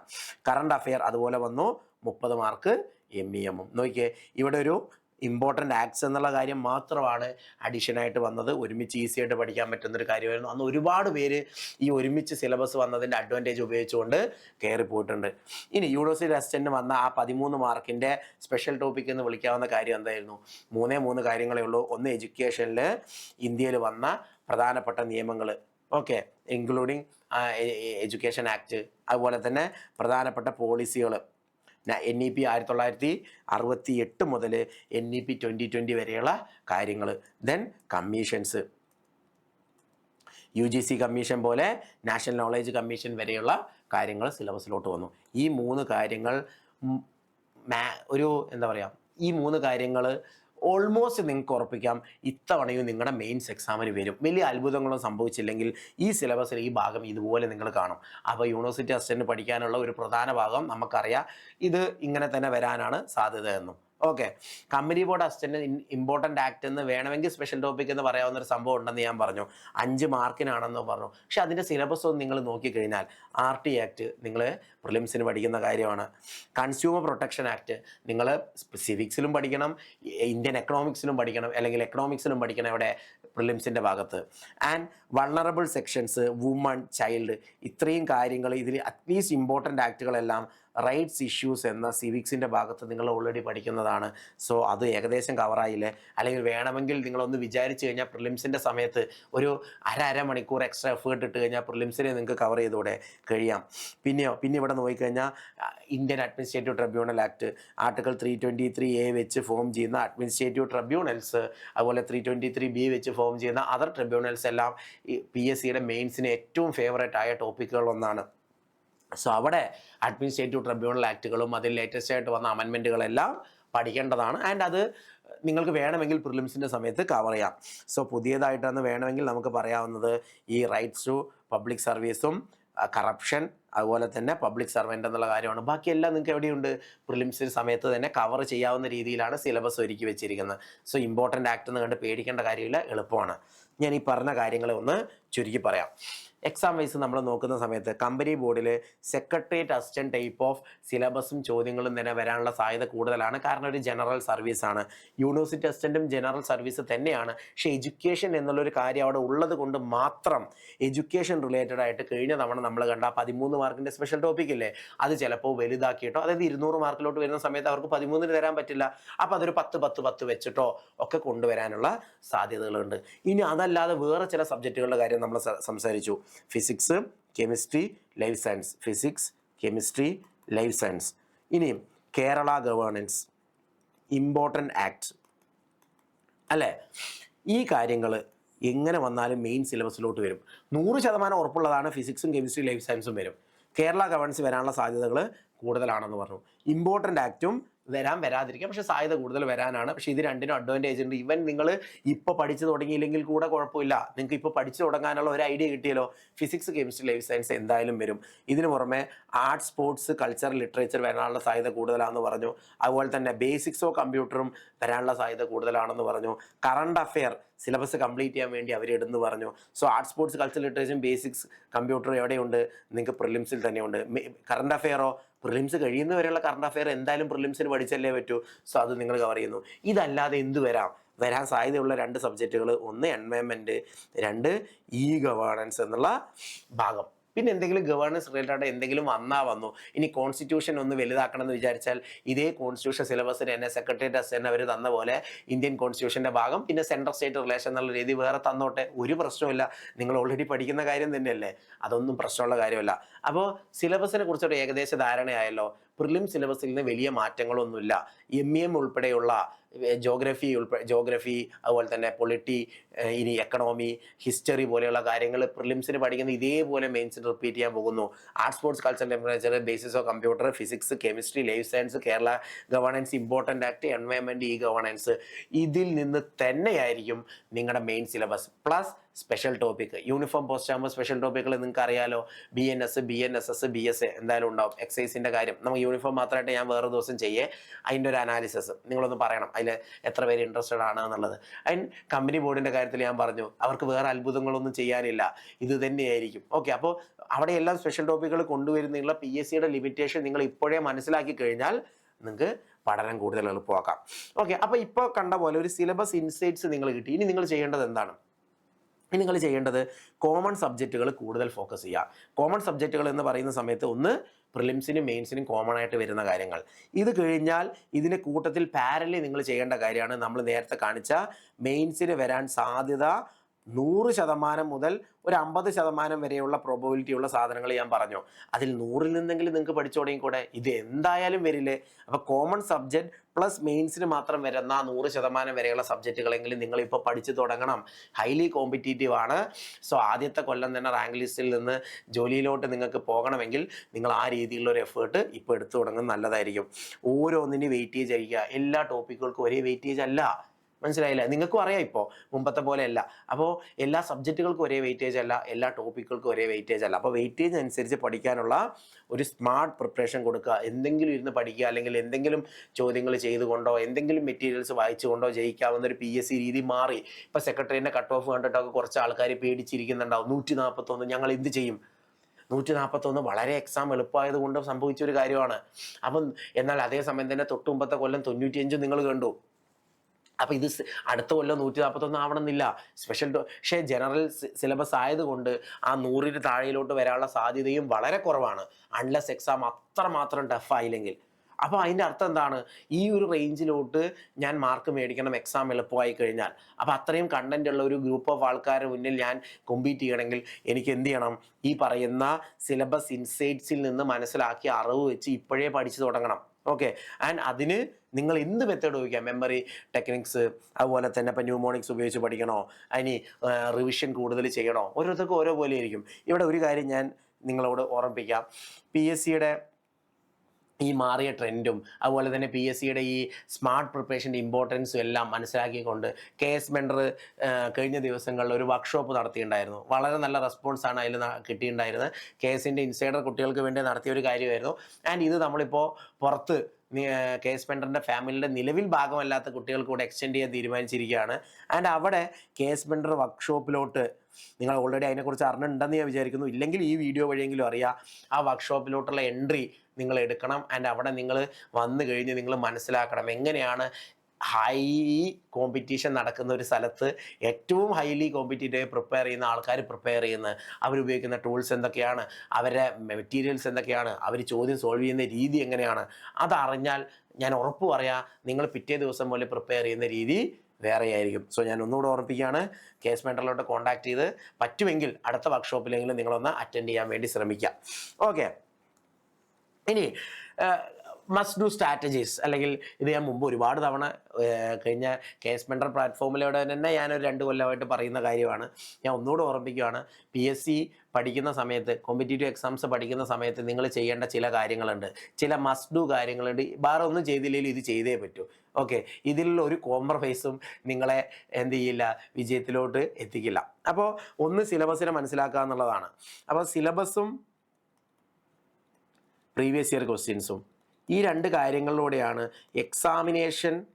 കറണ്ട് അഫെയർ അതുപോലെ വന്നു. മുപ്പത് മാർക്ക് എം ഇ എമ്മും നോക്കിയേ ഇവിടെ ഒരു ഇമ്പോർട്ടന്റ് ആക്ട്സ് എന്നുള്ള കാര്യം മാത്രമാണ് അഡീഷനായിട്ട് വന്നത്. ഒരുമിച്ച് ഈസി ആയിട്ട് പഠിക്കാൻ പറ്റുന്നൊരു കാര്യമായിരുന്നു. അന്ന് ഒരുപാട് പേര് ഈ ഒരുമിച്ച് സിലബസ് വന്നതിന്റെ അഡ്വാന്റേജ് ഉപയോഗിച്ചുകൊണ്ട് കയറി പോയിട്ടുണ്ട്. ഇനി യൂണിവേഴ്സിറ്റി അസിസ്റ്റന്റ് വന്ന ആ പതിമൂന്ന് മാർക്കിന്റെ സ്പെഷ്യൽ ടോപ്പിക് എന്ന് വിളിക്കാവുന്ന കാര്യം എന്തായിരുന്നു? മൂന്നേ മൂന്ന് കാര്യങ്ങളേ ഉള്ളൂ. ഒന്ന് എഡ്യൂക്കേഷനിൽ ഇന്ത്യയിൽ വന്ന പ്രധാനപ്പെട്ട നിയമങ്ങൾ ഓക്കെ ഇൻക്ലൂഡിങ് എഡ്യൂക്കേഷൻ ആക്ട് അതുപോലെ തന്നെ പ്രധാനപ്പെട്ട പോളിസികൾ എൻ ഇ പി ആയിരത്തി തൊള്ളായിരത്തി അറുപത്തി എട്ട് മുതൽ N E P twenty twenty വരെയുള്ള കാര്യങ്ങൾ then commissions U G C commission പോലെ നാഷണൽ നോളേജ് കമ്മീഷൻ വരെയുള്ള കാര്യങ്ങൾ സിലബസിലോട്ട് വന്നു. ഈ മൂന്ന് കാര്യങ്ങൾ ഒരു എന്താ പറയുക ഈ മൂന്ന് കാര്യങ്ങൾ ഓൾമോസ്റ്റ് നിങ്ങൾക്ക് ഉറപ്പിക്കാം. ഇത്തവണയും നിങ്ങളുടെ മെയിൻസ് എക്സാമിന് വരും. വലിയ അത്ഭുതങ്ങളൊന്നും സംഭവിച്ചില്ലെങ്കിൽ ഈ സിലബസിൽ ഈ ഭാഗം ഇതുപോലെ നിങ്ങൾ കാണും. അപ്പോൾ യൂണിവേഴ്സിറ്റി അസിസ്റ്റന്റ് പഠിക്കാനുള്ള ഒരു പ്രധാന ഭാഗം നമുക്കറിയാം. ഇത് ഇങ്ങനെ തന്നെ വരാനാണ് സാധ്യത എന്നും. Okay. Company board assistant important act എന്ന് വേണമെങ്കിൽ സ്പെഷ്യൽ ടോപ്പിക് എന്ന് പറയാവുന്ന ഒരു സംഭവം ഉണ്ടെന്ന് ഞാൻ പറഞ്ഞു. അഞ്ച് മാർക്കിനാണെന്ന് പറഞ്ഞു. പക്ഷെ അതിന്റെ സിലബസ് ഒന്ന് നിങ്ങൾ നോക്കിക്കഴിഞ്ഞാൽ ആർ ടി ആക്ട് നിങ്ങൾ പ്രിലിംസിന് പഠിക്കുന്ന കാര്യമാണ്. കൺസ്യൂമർ പ്രൊട്ടക്ഷൻ ആക്ട് നിങ്ങൾ സിവിക്സിലും പഠിക്കണം ഇന്ത്യൻ എക്കണോമിക്സിലും പഠിക്കണം അല്ലെങ്കിൽ എക്കണോമിക്സിലും പഠിക്കണം ഇവിടെ പ്രിലിംസിന്റെ ഭാഗത്ത്. And vulnerable sections woman child ഇത്രയും കാര്യങ്ങൾ ഇതിൽ അറ്റ്ലീസ്റ്റ് ഇമ്പോർട്ടന്റ് ആക്ടുകളെല്ലാം റൈറ്റ്സ് ഇഷ്യൂസ് എന്ന സിവിക്സിന്റെ ഭാഗത്ത് നിങ്ങൾ ഓൾറെഡി പഠിക്കുന്നതാണ്. സോ അത് ഏകദേശം കവറായില്ലേ അല്ലെങ്കിൽ വേണമെങ്കിൽ നിങ്ങളൊന്ന് വിചാരിച്ചു കഴിഞ്ഞാൽ പ്രിലിംസിന്റെ സമയത്ത് ഒരു അര അര മണിക്കൂർ എക്സ്ട്രാ എഫേർട്ട് ഇട്ട് കഴിഞ്ഞാൽ പ്രിലിംസിനെ നിങ്ങൾക്ക് കവർ ചെയ്തുകൂടെ കഴിയാം. പിന്നെയോ പിന്നെ ഇവിടെ നോക്കിക്കഴിഞ്ഞാൽ Indian administrative tribunal act article three twenty three A വെച്ച് ഫോം ചെയ്യുന്ന അഡ്മിനിസ്ട്രേറ്റീവ് ട്രിബ്യൂണൽസ് അതുപോലെ ത്രീ ട്വന്റി ത്രീ ബി വെച്ച് ഫോം ചെയ്യുന്ന അതർ ട്രിബ്യൂണൽസ് എല്ലാം പി എസ് സിയുടെ മെയിൻസിന് ഏറ്റവും ഫേവറേറ്റ് ആയ ടോപ്പിക്കുകളൊന്നാണ് സോ അവിടെ അഡ്മിനിസ്ട്രേറ്റീവ് ട്രിബ്യൂണൽ ആക്ടുകളും അതിൽ ലേറ്റസ്റ്റ് ആയിട്ട് വന്ന അമെൻമെന്റുകളെല്ലാം പഠിക്കേണ്ടതാണ്. ആൻഡ് അത് നിങ്ങൾക്ക് വേണമെങ്കിൽ പ്രിലിംസിന്റെ സമയത്ത് കവർ ചെയ്യാം. സോ പുതിയതായിട്ടാണ് വേണമെങ്കിൽ നമുക്ക് പറയാവുന്നത് ഈ റൈറ്റ്സ് ടു പബ്ലിക് സർവീസും കറപ്ഷൻ അതുപോലെ തന്നെ പബ്ലിക് സർവന്റ് എന്നുള്ള കാര്യമാണ്. ബാക്കിയെല്ലാം നിങ്ങൾക്ക് എവിടെയുണ്ട്? പ്രിലിംസിന് സമയത്ത് തന്നെ കവർ ചെയ്യാവുന്ന രീതിയിലാണ് സിലബസ് ഒരുക്കി വെച്ചിരിക്കുന്നത്. സോ ഇമ്പോർട്ടന്റ് ആക്ട് എന്ന് കണ്ട് പേടിക്കേണ്ട കാര്യമില്ല എളുപ്പമാണ്. ഞാൻ ഈ പറഞ്ഞ കാര്യങ്ങളെ ഒന്ന് ചുരുക്കി പറയാം. എക്സാം വൈസ് നമ്മൾ നോക്കുന്ന സമയത്ത് കമ്പനി ബോർഡിൽ സെക്രട്ടേറിയറ്റ് അസിസ്റ്റന്റ് ടൈപ്പ് ഓഫ് സിലബസും ചോദ്യങ്ങളും തന്നെ വരാനുള്ള സാധ്യത കൂടുതലാണ്. കാരണം ഒരു ജനറൽ സർവീസ് ആണ്. യൂണിവേഴ്സിറ്റി അസിസ്റ്റന്റും ജനറൽ സർവീസ് തന്നെയാണ്. പക്ഷേ എഡ്യൂക്കേഷൻ എന്നുള്ളൊരു കാര്യം അവിടെ ഉള്ളത് കൊണ്ട് മാത്രം എഡ്യൂക്കേഷൻ റിലേറ്റഡ് ആയിട്ട് കഴിഞ്ഞ തവണ നമ്മൾ കണ്ട പതിമൂന്ന് മാർക്കിന്റെ സ്പെഷ്യൽ ടോപ്പിക് ഇല്ലേ? അത് ചിലപ്പോൾ വലുതാക്കിയിട്ടോ അതായത് ഇരുന്നൂറ് മാർക്കിലോട്ട് വരുന്ന സമയത്ത് അവർക്ക് പതിമൂന്നിന് തരാൻ പറ്റില്ല. അപ്പോൾ അതൊരു പത്ത് പത്ത് പത്ത് വെച്ചിട്ടോ ഒക്കെ കൊണ്ടുവരാനുള്ള സാധ്യതകളുണ്ട്. ഇനി അതല്ലാതെ വേറെ ചില സബ്ജക്റ്റുകളുടെ കാര്യം നമ്മൾ സംസാരിച്ചു. Physics chemistry life science physics chemistry life science ഇനിയും കേരള ഗവേണൻസ് ഇമ്പോർട്ടന്റ് ആക്ട് അല്ലേ? ഈ കാര്യങ്ങൾ എങ്ങനെ വന്നാലും മെയിൻ സിലബസിലോട്ട് വരും. നൂറ് ശതമാനം ഉറപ്പുള്ളതാണ് ഫിസിക്സും കെമിസ്ട്രി ലൈഫ് സയൻസും വരും. കേരള ഗവേണൻസ് വരാനുള്ള സാധ്യതകൾ കൂടുതലാണെന്ന് പറഞ്ഞു. ഇമ്പോർട്ടന്റ് ആക്റ്റും വരാൻ വരാതിരിക്കാം പക്ഷെ സാധ്യത കൂടുതൽ വരാനാണ്. പക്ഷെ ഇത് രണ്ടിനും അഡ്വാന്റേജ് ഉണ്ട്. ഇവൻ നിങ്ങൾ ഇപ്പോൾ പഠിച്ചു തുടങ്ങിയില്ലെങ്കിൽ കൂടെ കുഴപ്പമില്ല. നിങ്ങൾക്ക് ഇപ്പോൾ പഠിച്ചു തുടങ്ങാനുള്ള ഒരു ഐഡിയ കിട്ടിയല്ലോ. ഫിസിക്സ് കെമിസ്ട്രി ലൈഫ് സയൻസ് എന്തായാലും വരും. ഇതിനു പുറമെ ആർട്സ് സ്പോർട്സ് കൾച്ചർ ലിറ്ററേച്ചർ വരാനുള്ള സാധ്യത കൂടുതലാണെന്ന് പറഞ്ഞു. അതുപോലെ തന്നെ ബേസിക്സോ കമ്പ്യൂട്ടറും വരാനുള്ള സാധ്യത കൂടുതലാണെന്ന് പറഞ്ഞു. കറണ്ട് അഫെയർ സിലബസ് കംപ്ലീറ്റ് ചെയ്യാൻ വേണ്ടി അവർ അവരിടുന്നു പറഞ്ഞു. So arts sports culture literature basics computer എവിടെയുണ്ട്? നിങ്ങൾക്ക് പ്രിലിംസിൽ തന്നെയുണ്ട്. കറണ്ട് അഫെയറോ പ്രിലിംസ് കഴിയുന്നവരെയുള്ള കറണ്ട് അഫെയർ എന്തായാലും പ്രിലിംസിന് പഠിച്ചല്ലേ പറ്റൂ. സോ അത് നിങ്ങൾ കവർ ചെയ്യുന്നു. ഇതല്ലാതെ എന്ത് വരാം? വരാൻ സാധ്യതയുള്ള രണ്ട് സബ്ജക്റ്റുകൾ ഒന്ന് എൻവയൺമെന്റ് രണ്ട് ഇ ഗവേണൻസ് എന്നുള്ള ഭാഗം. പിന്നെ എന്തെങ്കിലും ഗവേണൻസ് റിലേറ്റഡ് എന്തെങ്കിലും വന്നാ വന്നു. ഇനി കോൺസ്റ്റിറ്റ്യൂഷൻ ഒന്ന് വലുതാക്കണം എന്ന് വിചാരിച്ചാൽ ഇതേ കോൺസ്റ്റിറ്റ്യൂഷൻ സിലബസിന് എന്നെ സെക്രട്ടേറിയറ്റ് അസ് തന്നെ അവർ തന്ന പോലെ ഇന്ത്യൻ കോൺസ്റ്റിറ്റ്യൂഷന്റെ ഭാഗം പിന്നെ സെൻട്രൽ സ്റ്റേറ്റ് റിലേഷൻ എന്നുള്ള രീതി വേറെ തന്നോട്ടെ. ഒരു പ്രശ്നമില്ല നിങ്ങൾ ഓൾറെഡി പഠിക്കുന്ന കാര്യം തന്നെയല്ലേ? അതൊന്നും പ്രശ്നമുള്ള കാര്യമല്ല. അപ്പോൾ സിലബസിനെ കുറിച്ചൊരു ഏകദേശ ധാരണയായല്ലോ. പ്രിലിം സിലബസിൽ നിന്ന് വലിയ മാറ്റങ്ങളൊന്നുമില്ല. എം ഇ എം ഉൾപ്പെടെയുള്ള ജോഗ്രഫി ഉൾപ്പെടെ ജോഗ്രഫി അതുപോലെ തന്നെ പൊളിറ്റി ഇനി എക്കണോമി ഹിസ്റ്ററി പോലെയുള്ള കാര്യങ്ങൾ പ്രിലിംസിന് പഠിക്കുന്ന ഇതേപോലെ മെയിൻസിന് റിപ്പീറ്റ് ചെയ്യാൻ പോകുന്നു. Arts sports culture temperature basis of computer physics chemistry life science Kerala governance important act environment ഈ ഗവേണൻസ് ഇതിൽ നിന്ന് തന്നെയായിരിക്കും നിങ്ങളുടെ main syllabus plus special topic uniform post ആകുമ്പോൾ സ്പെഷ്യൽ ടോപ്പിക്കുകൾ നിങ്ങൾക്ക് അറിയാലോ B N S B N S S B S എന്തായാലും ഉണ്ടാവും. എക്സൈസിന്റെ കാര്യം. നമുക്ക് യൂണിഫോം മാത്രമായിട്ട് ഞാൻ വേറെ ദിവസം ചെയ്യേ. അതിന്റെ ഒരു അനാലിസിസ് നിങ്ങളൊന്ന് പറയണം. അതിൽ എത്ര പേര് ഇൻട്രസ്റ്റഡ് ആണ് എന്നുള്ളത്. അതിന് കമ്പനി ബോർഡിന്റെ കാര്യത്തിൽ ഞാൻ പറഞ്ഞു അവർക്ക് വേറെ അത്ഭുതങ്ങളൊന്നും ചെയ്യാനില്ല. ഇത് തന്നെയായിരിക്കും. ഓക്കെ അപ്പോൾ അവിടെ എല്ലാം സ്പെഷ്യൽ ടോപ്പിക്കുകൾ കൊണ്ടുവരുന്നുള്ള പി എസ് സിയുടെ ലിമിറ്റേഷൻ നിങ്ങൾ ഇപ്പോഴേ മനസ്സിലാക്കി കഴിഞ്ഞാൽ നിങ്ങൾക്ക് പഠനം കൂടുതൽ എളുപ്പമാക്കാം. ഓക്കെ അപ്പോൾ ഇപ്പോൾ കണ്ട പോലെ ഒരു സിലബസ് ഇൻസൈറ്റ്സ് നിങ്ങൾ കിട്ടി. ഇനി നിങ്ങൾ ചെയ്യേണ്ടത് എന്താണ്? ഇനി നിങ്ങൾ ചെയ്യേണ്ടത് കോമൺ സബ്ജക്റ്റുകൾ കൂടുതൽ ഫോക്കസ് ചെയ്യുക. കോമൺ സബ്ജക്റ്റുകൾ എന്ന് പറയുന്ന സമയത്ത് ഒന്ന് പ്രിലിംസിനും മെയിൻസിനും കോമൺ ആയിട്ട് വരുന്ന കാര്യങ്ങൾ. ഇത് കഴിഞ്ഞാൽ ഇതിന് കൂട്ടത്തിൽ പാരലി നിങ്ങൾ ചെയ്യേണ്ട കാര്യമാണ്. നമ്മൾ നേരത്തെ കാണിച്ച മെയിൻസിന് വരാൻ സാധ്യത നൂറ് ശതമാനം മുതൽ ഒരു അമ്പത് ശതമാനം വരെയുള്ള പ്രോബബിലിറ്റി ഉള്ള സാധനങ്ങൾ ഞാൻ പറഞ്ഞു. അതിൽ നൂറിൽ നിന്നെങ്കിലും നിങ്ങൾക്ക് പഠിച്ചു തുടങ്ങിക്കൂടെ ഇത് എന്തായാലും വരില്ലേ? അപ്പോൾ കോമൺ സബ്ജക്റ്റ് പ്ലസ് മെയിൻസിന് മാത്രം വരുന്ന നൂറ് ശതമാനം വരെയുള്ള സബ്ജക്റ്റുകളെങ്കിലും നിങ്ങളിപ്പോൾ പഠിച്ചു തുടങ്ങണം. ഹൈലി കോമ്പറ്റീറ്റീവ് ആണ്. സോ ആദ്യത്തെ കൊല്ലം തന്നെ റാങ്ക് ലിസ്റ്റിൽ നിന്ന് ജോലിയിലോട്ട് നിങ്ങൾക്ക് പോകണമെങ്കിൽ നിങ്ങൾ ആ രീതിയിലുള്ള ഒരു എഫേർട്ട് ഇപ്പോൾ എടുത്തു തുടങ്ങുന്നത് നല്ലതായിരിക്കും. ഓരോന്നിനും വെയിറ്റേജ് അയക്കുക എല്ലാ ടോപ്പിക്കുകൾക്കും ഒരേ വെയിറ്റേജ് അല്ല. മനസ്സിലായില്ല? നിങ്ങൾക്കും അറിയാം ഇപ്പോൾ മുമ്പത്തെ പോലെ അല്ല അപ്പോൾ എല്ലാ സബ്ജക്റ്റുകൾക്കും ഒരേ വെയിറ്റേജ് അല്ല എല്ലാ ടോപ്പിക്കുകൾക്കും ഒരേ വെയിറ്റേജ് അല്ല. അപ്പോൾ വെയിറ്റേജ് അനുസരിച്ച് പഠിക്കാനുള്ള ഒരു സ്മാർട്ട് പ്രിപ്പറേഷൻ കൊടുക്കുക. എന്തെങ്കിലും ഇരുന്ന് പഠിക്കുക അല്ലെങ്കിൽ എന്തെങ്കിലും ചോദ്യങ്ങൾ ചെയ്തുകൊണ്ടോ എന്തെങ്കിലും മെറ്റീരിയൽസ് വായിച്ചുകൊണ്ടോ ജയിക്കാവുന്ന ഒരു പി എസ് സി രീതി മാറി. ഇപ്പോൾ സെക്രട്ടറിന്റെ കട്ട് ഓഫ് കണ്ടിട്ടൊക്കെ കുറച്ച് ആൾക്കാർ പേടിച്ചിരിക്കുന്നുണ്ടാവും. നൂറ്റി നാൽപ്പത്തൊന്ന് ഞങ്ങൾ എന്ത് ചെയ്യും? നൂറ്റി നാൽപ്പത്തൊന്ന് വളരെ എക്സാം എളുപ്പമായത് കൊണ്ട് സംഭവിച്ച ഒരു കാര്യമാണ്. അപ്പം എന്നാൽ അതേ സമയം തന്നെ തൊട്ടുമുമ്പത്തെ കൊല്ലം തൊണ്ണൂറ്റിയഞ്ചും നിങ്ങൾ കണ്ടു. അപ്പോൾ ഇത് അടുത്ത കൊല്ലം നൂറ്റി നാൽപ്പത്തൊന്ന് ആവണമെന്നില്ല സ്പെഷ്യൽ പക്ഷേ ജനറൽ സിലബസ് ആയതുകൊണ്ട് ആ നൂറിന് താഴെയിലോട്ട് വരാനുള്ള സാധ്യതയും വളരെ കുറവാണ്. അൺലെസ് എക്സാം അത്രമാത്രം ടഫായില്ലെങ്കിൽ അപ്പോൾ അതിന്റെ അർത്ഥം എന്താണ്? ഈ ഒരു റേഞ്ചിലോട്ട് ഞാൻ മാർക്ക് മേടിക്കണം എക്സാം എളുപ്പമായി കഴിഞ്ഞാൽ. അപ്പോൾ അത്രയും കണ്ടന്റ് ഉള്ള ഒരു ഗ്രൂപ്പ് ഓഫ് ആൾക്കാരുടെ മുന്നിൽ ഞാൻ കൊമ്പീറ്റ് ചെയ്യണമെങ്കിൽ എനിക്ക് എന്ത് ചെയ്യണം? ഈ പറയുന്ന സിലബസ് ഇൻസൈറ്റ്സിൽ നിന്ന് മനസ്സിലാക്കിയ അറിവ് വെച്ച് ഇപ്പോഴേ പഠിച്ചു തുടങ്ങണം. ഓക്കെ ആൻഡ് അതിന് നിങ്ങൾ എന്ത് മെത്തേഡ് ഉപയോഗിക്കാം? മെമ്മറി ടെക്നിക്സ് അതുപോലെ തന്നെ ഇപ്പം ന്യൂമോണിക്സ് ഉപയോഗിച്ച് പഠിക്കണോ? അതിന് റിവിഷൻ കൂടുതൽ ചെയ്യണോ? ഓരോരുത്തർക്കും ഓരോ പോലെ ആയിരിക്കും. ഇവിടെ ഒരു കാര്യം ഞാൻ നിങ്ങളോട് ഓർമ്മിപ്പിക്കാം. പി എസ് സിയുടെ ഈ മാറിയ ട്രെൻഡും അതുപോലെ തന്നെ പി എസ് സിയുടെ ഈ സ്മാർട്ട് പ്രിപ്പറേഷന്റെ ഇമ്പോർട്ടൻസും എല്ലാം മനസ്സിലാക്കിക്കൊണ്ട് കെ എസ് മെൻഡർ കഴിഞ്ഞ ദിവസങ്ങളിൽ ഒരു വർക്ക്ഷോപ്പ് നടത്തിയിട്ടുണ്ടായിരുന്നു. വളരെ നല്ല റെസ്പോൺസാണ് അതിൽ കിട്ടിയിട്ടുണ്ടായിരുന്നത്. കെ എസിന്റെ ഇൻസൈഡർ കുട്ടികൾക്ക് വേണ്ടി നടത്തിയ ഒരു കാര്യമായിരുന്നു. ആൻഡ് ഇത് നമ്മളിപ്പോൾ പുറത്ത് കെ എസ് പെൻഡറിന്റെ ഫാമിലിയുടെ നിലവിൽ ഭാഗമല്ലാത്ത കുട്ടികൾക്ക് കൂടെ എക്സ്റ്റെൻഡ് ചെയ്യാൻ തീരുമാനിച്ചിരിക്കുകയാണ്. ആൻഡ് അവിടെ കെ എസ് പെൻഡർ വർക്ക്ഷോപ്പിലോട്ട് നിങ്ങൾ ഓൾറെഡി അതിനെക്കുറിച്ച് അറിഞ്ഞിട്ടുണ്ടെന്ന് ഞാൻ വിചാരിക്കുന്നു. ഇല്ലെങ്കിൽ ഈ വീഡിയോ വഴിയെങ്കിലും അറിയാം. ആ വർക്ക്ഷോപ്പിലോട്ടുള്ള എൻട്രി നിങ്ങൾ എടുക്കണം. ആൻഡ് അവിടെ നിങ്ങൾ വന്നു കഴിഞ്ഞ് നിങ്ങൾ മനസ്സിലാക്കണം എങ്ങനെയാണ് ഹൈ കോമ്പറ്റീഷൻ നടക്കുന്ന ഒരു സ്ഥലത്ത് ഏറ്റവും ഹൈലി കോമ്പറ്റീറ്റീവ് പ്രിപ്പയർ ചെയ്യുന്ന ആൾക്കാർ പ്രിപ്പയർ ചെയ്യുന്നത് അവരുപയോഗിക്കുന്ന ടൂൾസ് എന്തൊക്കെയാണ് അവരെ മെറ്റീരിയൽസ് എന്തൊക്കെയാണ് അവർ ചോദ്യം സോൾവ് ചെയ്യുന്ന രീതി എങ്ങനെയാണ് അതറിഞ്ഞാൽ ഞാൻ ഉറപ്പ് പറയാം നിങ്ങൾ പിറ്റേ ദിവസം പോലെ പ്രിപ്പയർ ചെയ്യുന്ന രീതി വേറെയായിരിക്കും. സോ ഞാൻ ഒന്നുകൂടെ ഓർമ്മിപ്പിക്കുകയാണ് കേസ് മെന്ററിലോട്ട് കോൺടാക്ട് ചെയ്ത് പറ്റുമെങ്കിൽ അടുത്ത വർക്ക്ഷോപ്പിലെങ്കിലും നിങ്ങളൊന്ന് അറ്റൻഡ് ചെയ്യാൻ വേണ്ടി ശ്രമിക്കുക. ഓക്കെ ഇനി മസ്റ്റ് ഡു സ്ട്രാറ്റജീസ് അല്ലെങ്കിൽ ഇത് ഞാൻ മുമ്പ് ഒരുപാട് തവണ കഴിഞ്ഞ കേസ് മെൻഡർ പ്ലാറ്റ്ഫോമിലൂടെ തന്നെ ഞാനൊരു രണ്ട് കൊല്ലമായിട്ട് പറയുന്ന കാര്യമാണ്. ഞാൻ ഒന്നുകൂടെ ഓർമ്മിക്കുകയാണ് പി എസ് സി പഠിക്കുന്ന സമയത്ത് കോമ്പറ്റേറ്റീവ് എക്സാംസ് പഠിക്കുന്ന സമയത്ത് നിങ്ങൾ ചെയ്യേണ്ട ചില കാര്യങ്ങളുണ്ട്. ചില മസ്റ്റ് ഡു കാര്യങ്ങളുണ്ട്. വേറെ ഒന്നും ചെയ്തില്ലെങ്കിലും ഇത് ചെയ്തേ പറ്റൂ. ഓക്കെ ഇതിൽ ഒരു കോംപ്രമൈസും നിങ്ങളെ എന്ത് ചെയ്യില്ല വിജയത്തിലോട്ട് എത്തിക്കില്ല. അപ്പോൾ ഒന്ന് സിലബസിനെ മനസ്സിലാക്കുക എന്നുള്ളതാണ്. അപ്പോൾ സിലബസും പ്രീവിയസ് ഇയർ ക്വസ്റ്റ്യൻസും ഈ രണ്ട് കാര്യങ്ങളിലൂടെയാണ് എക്സാമിനേഷൻ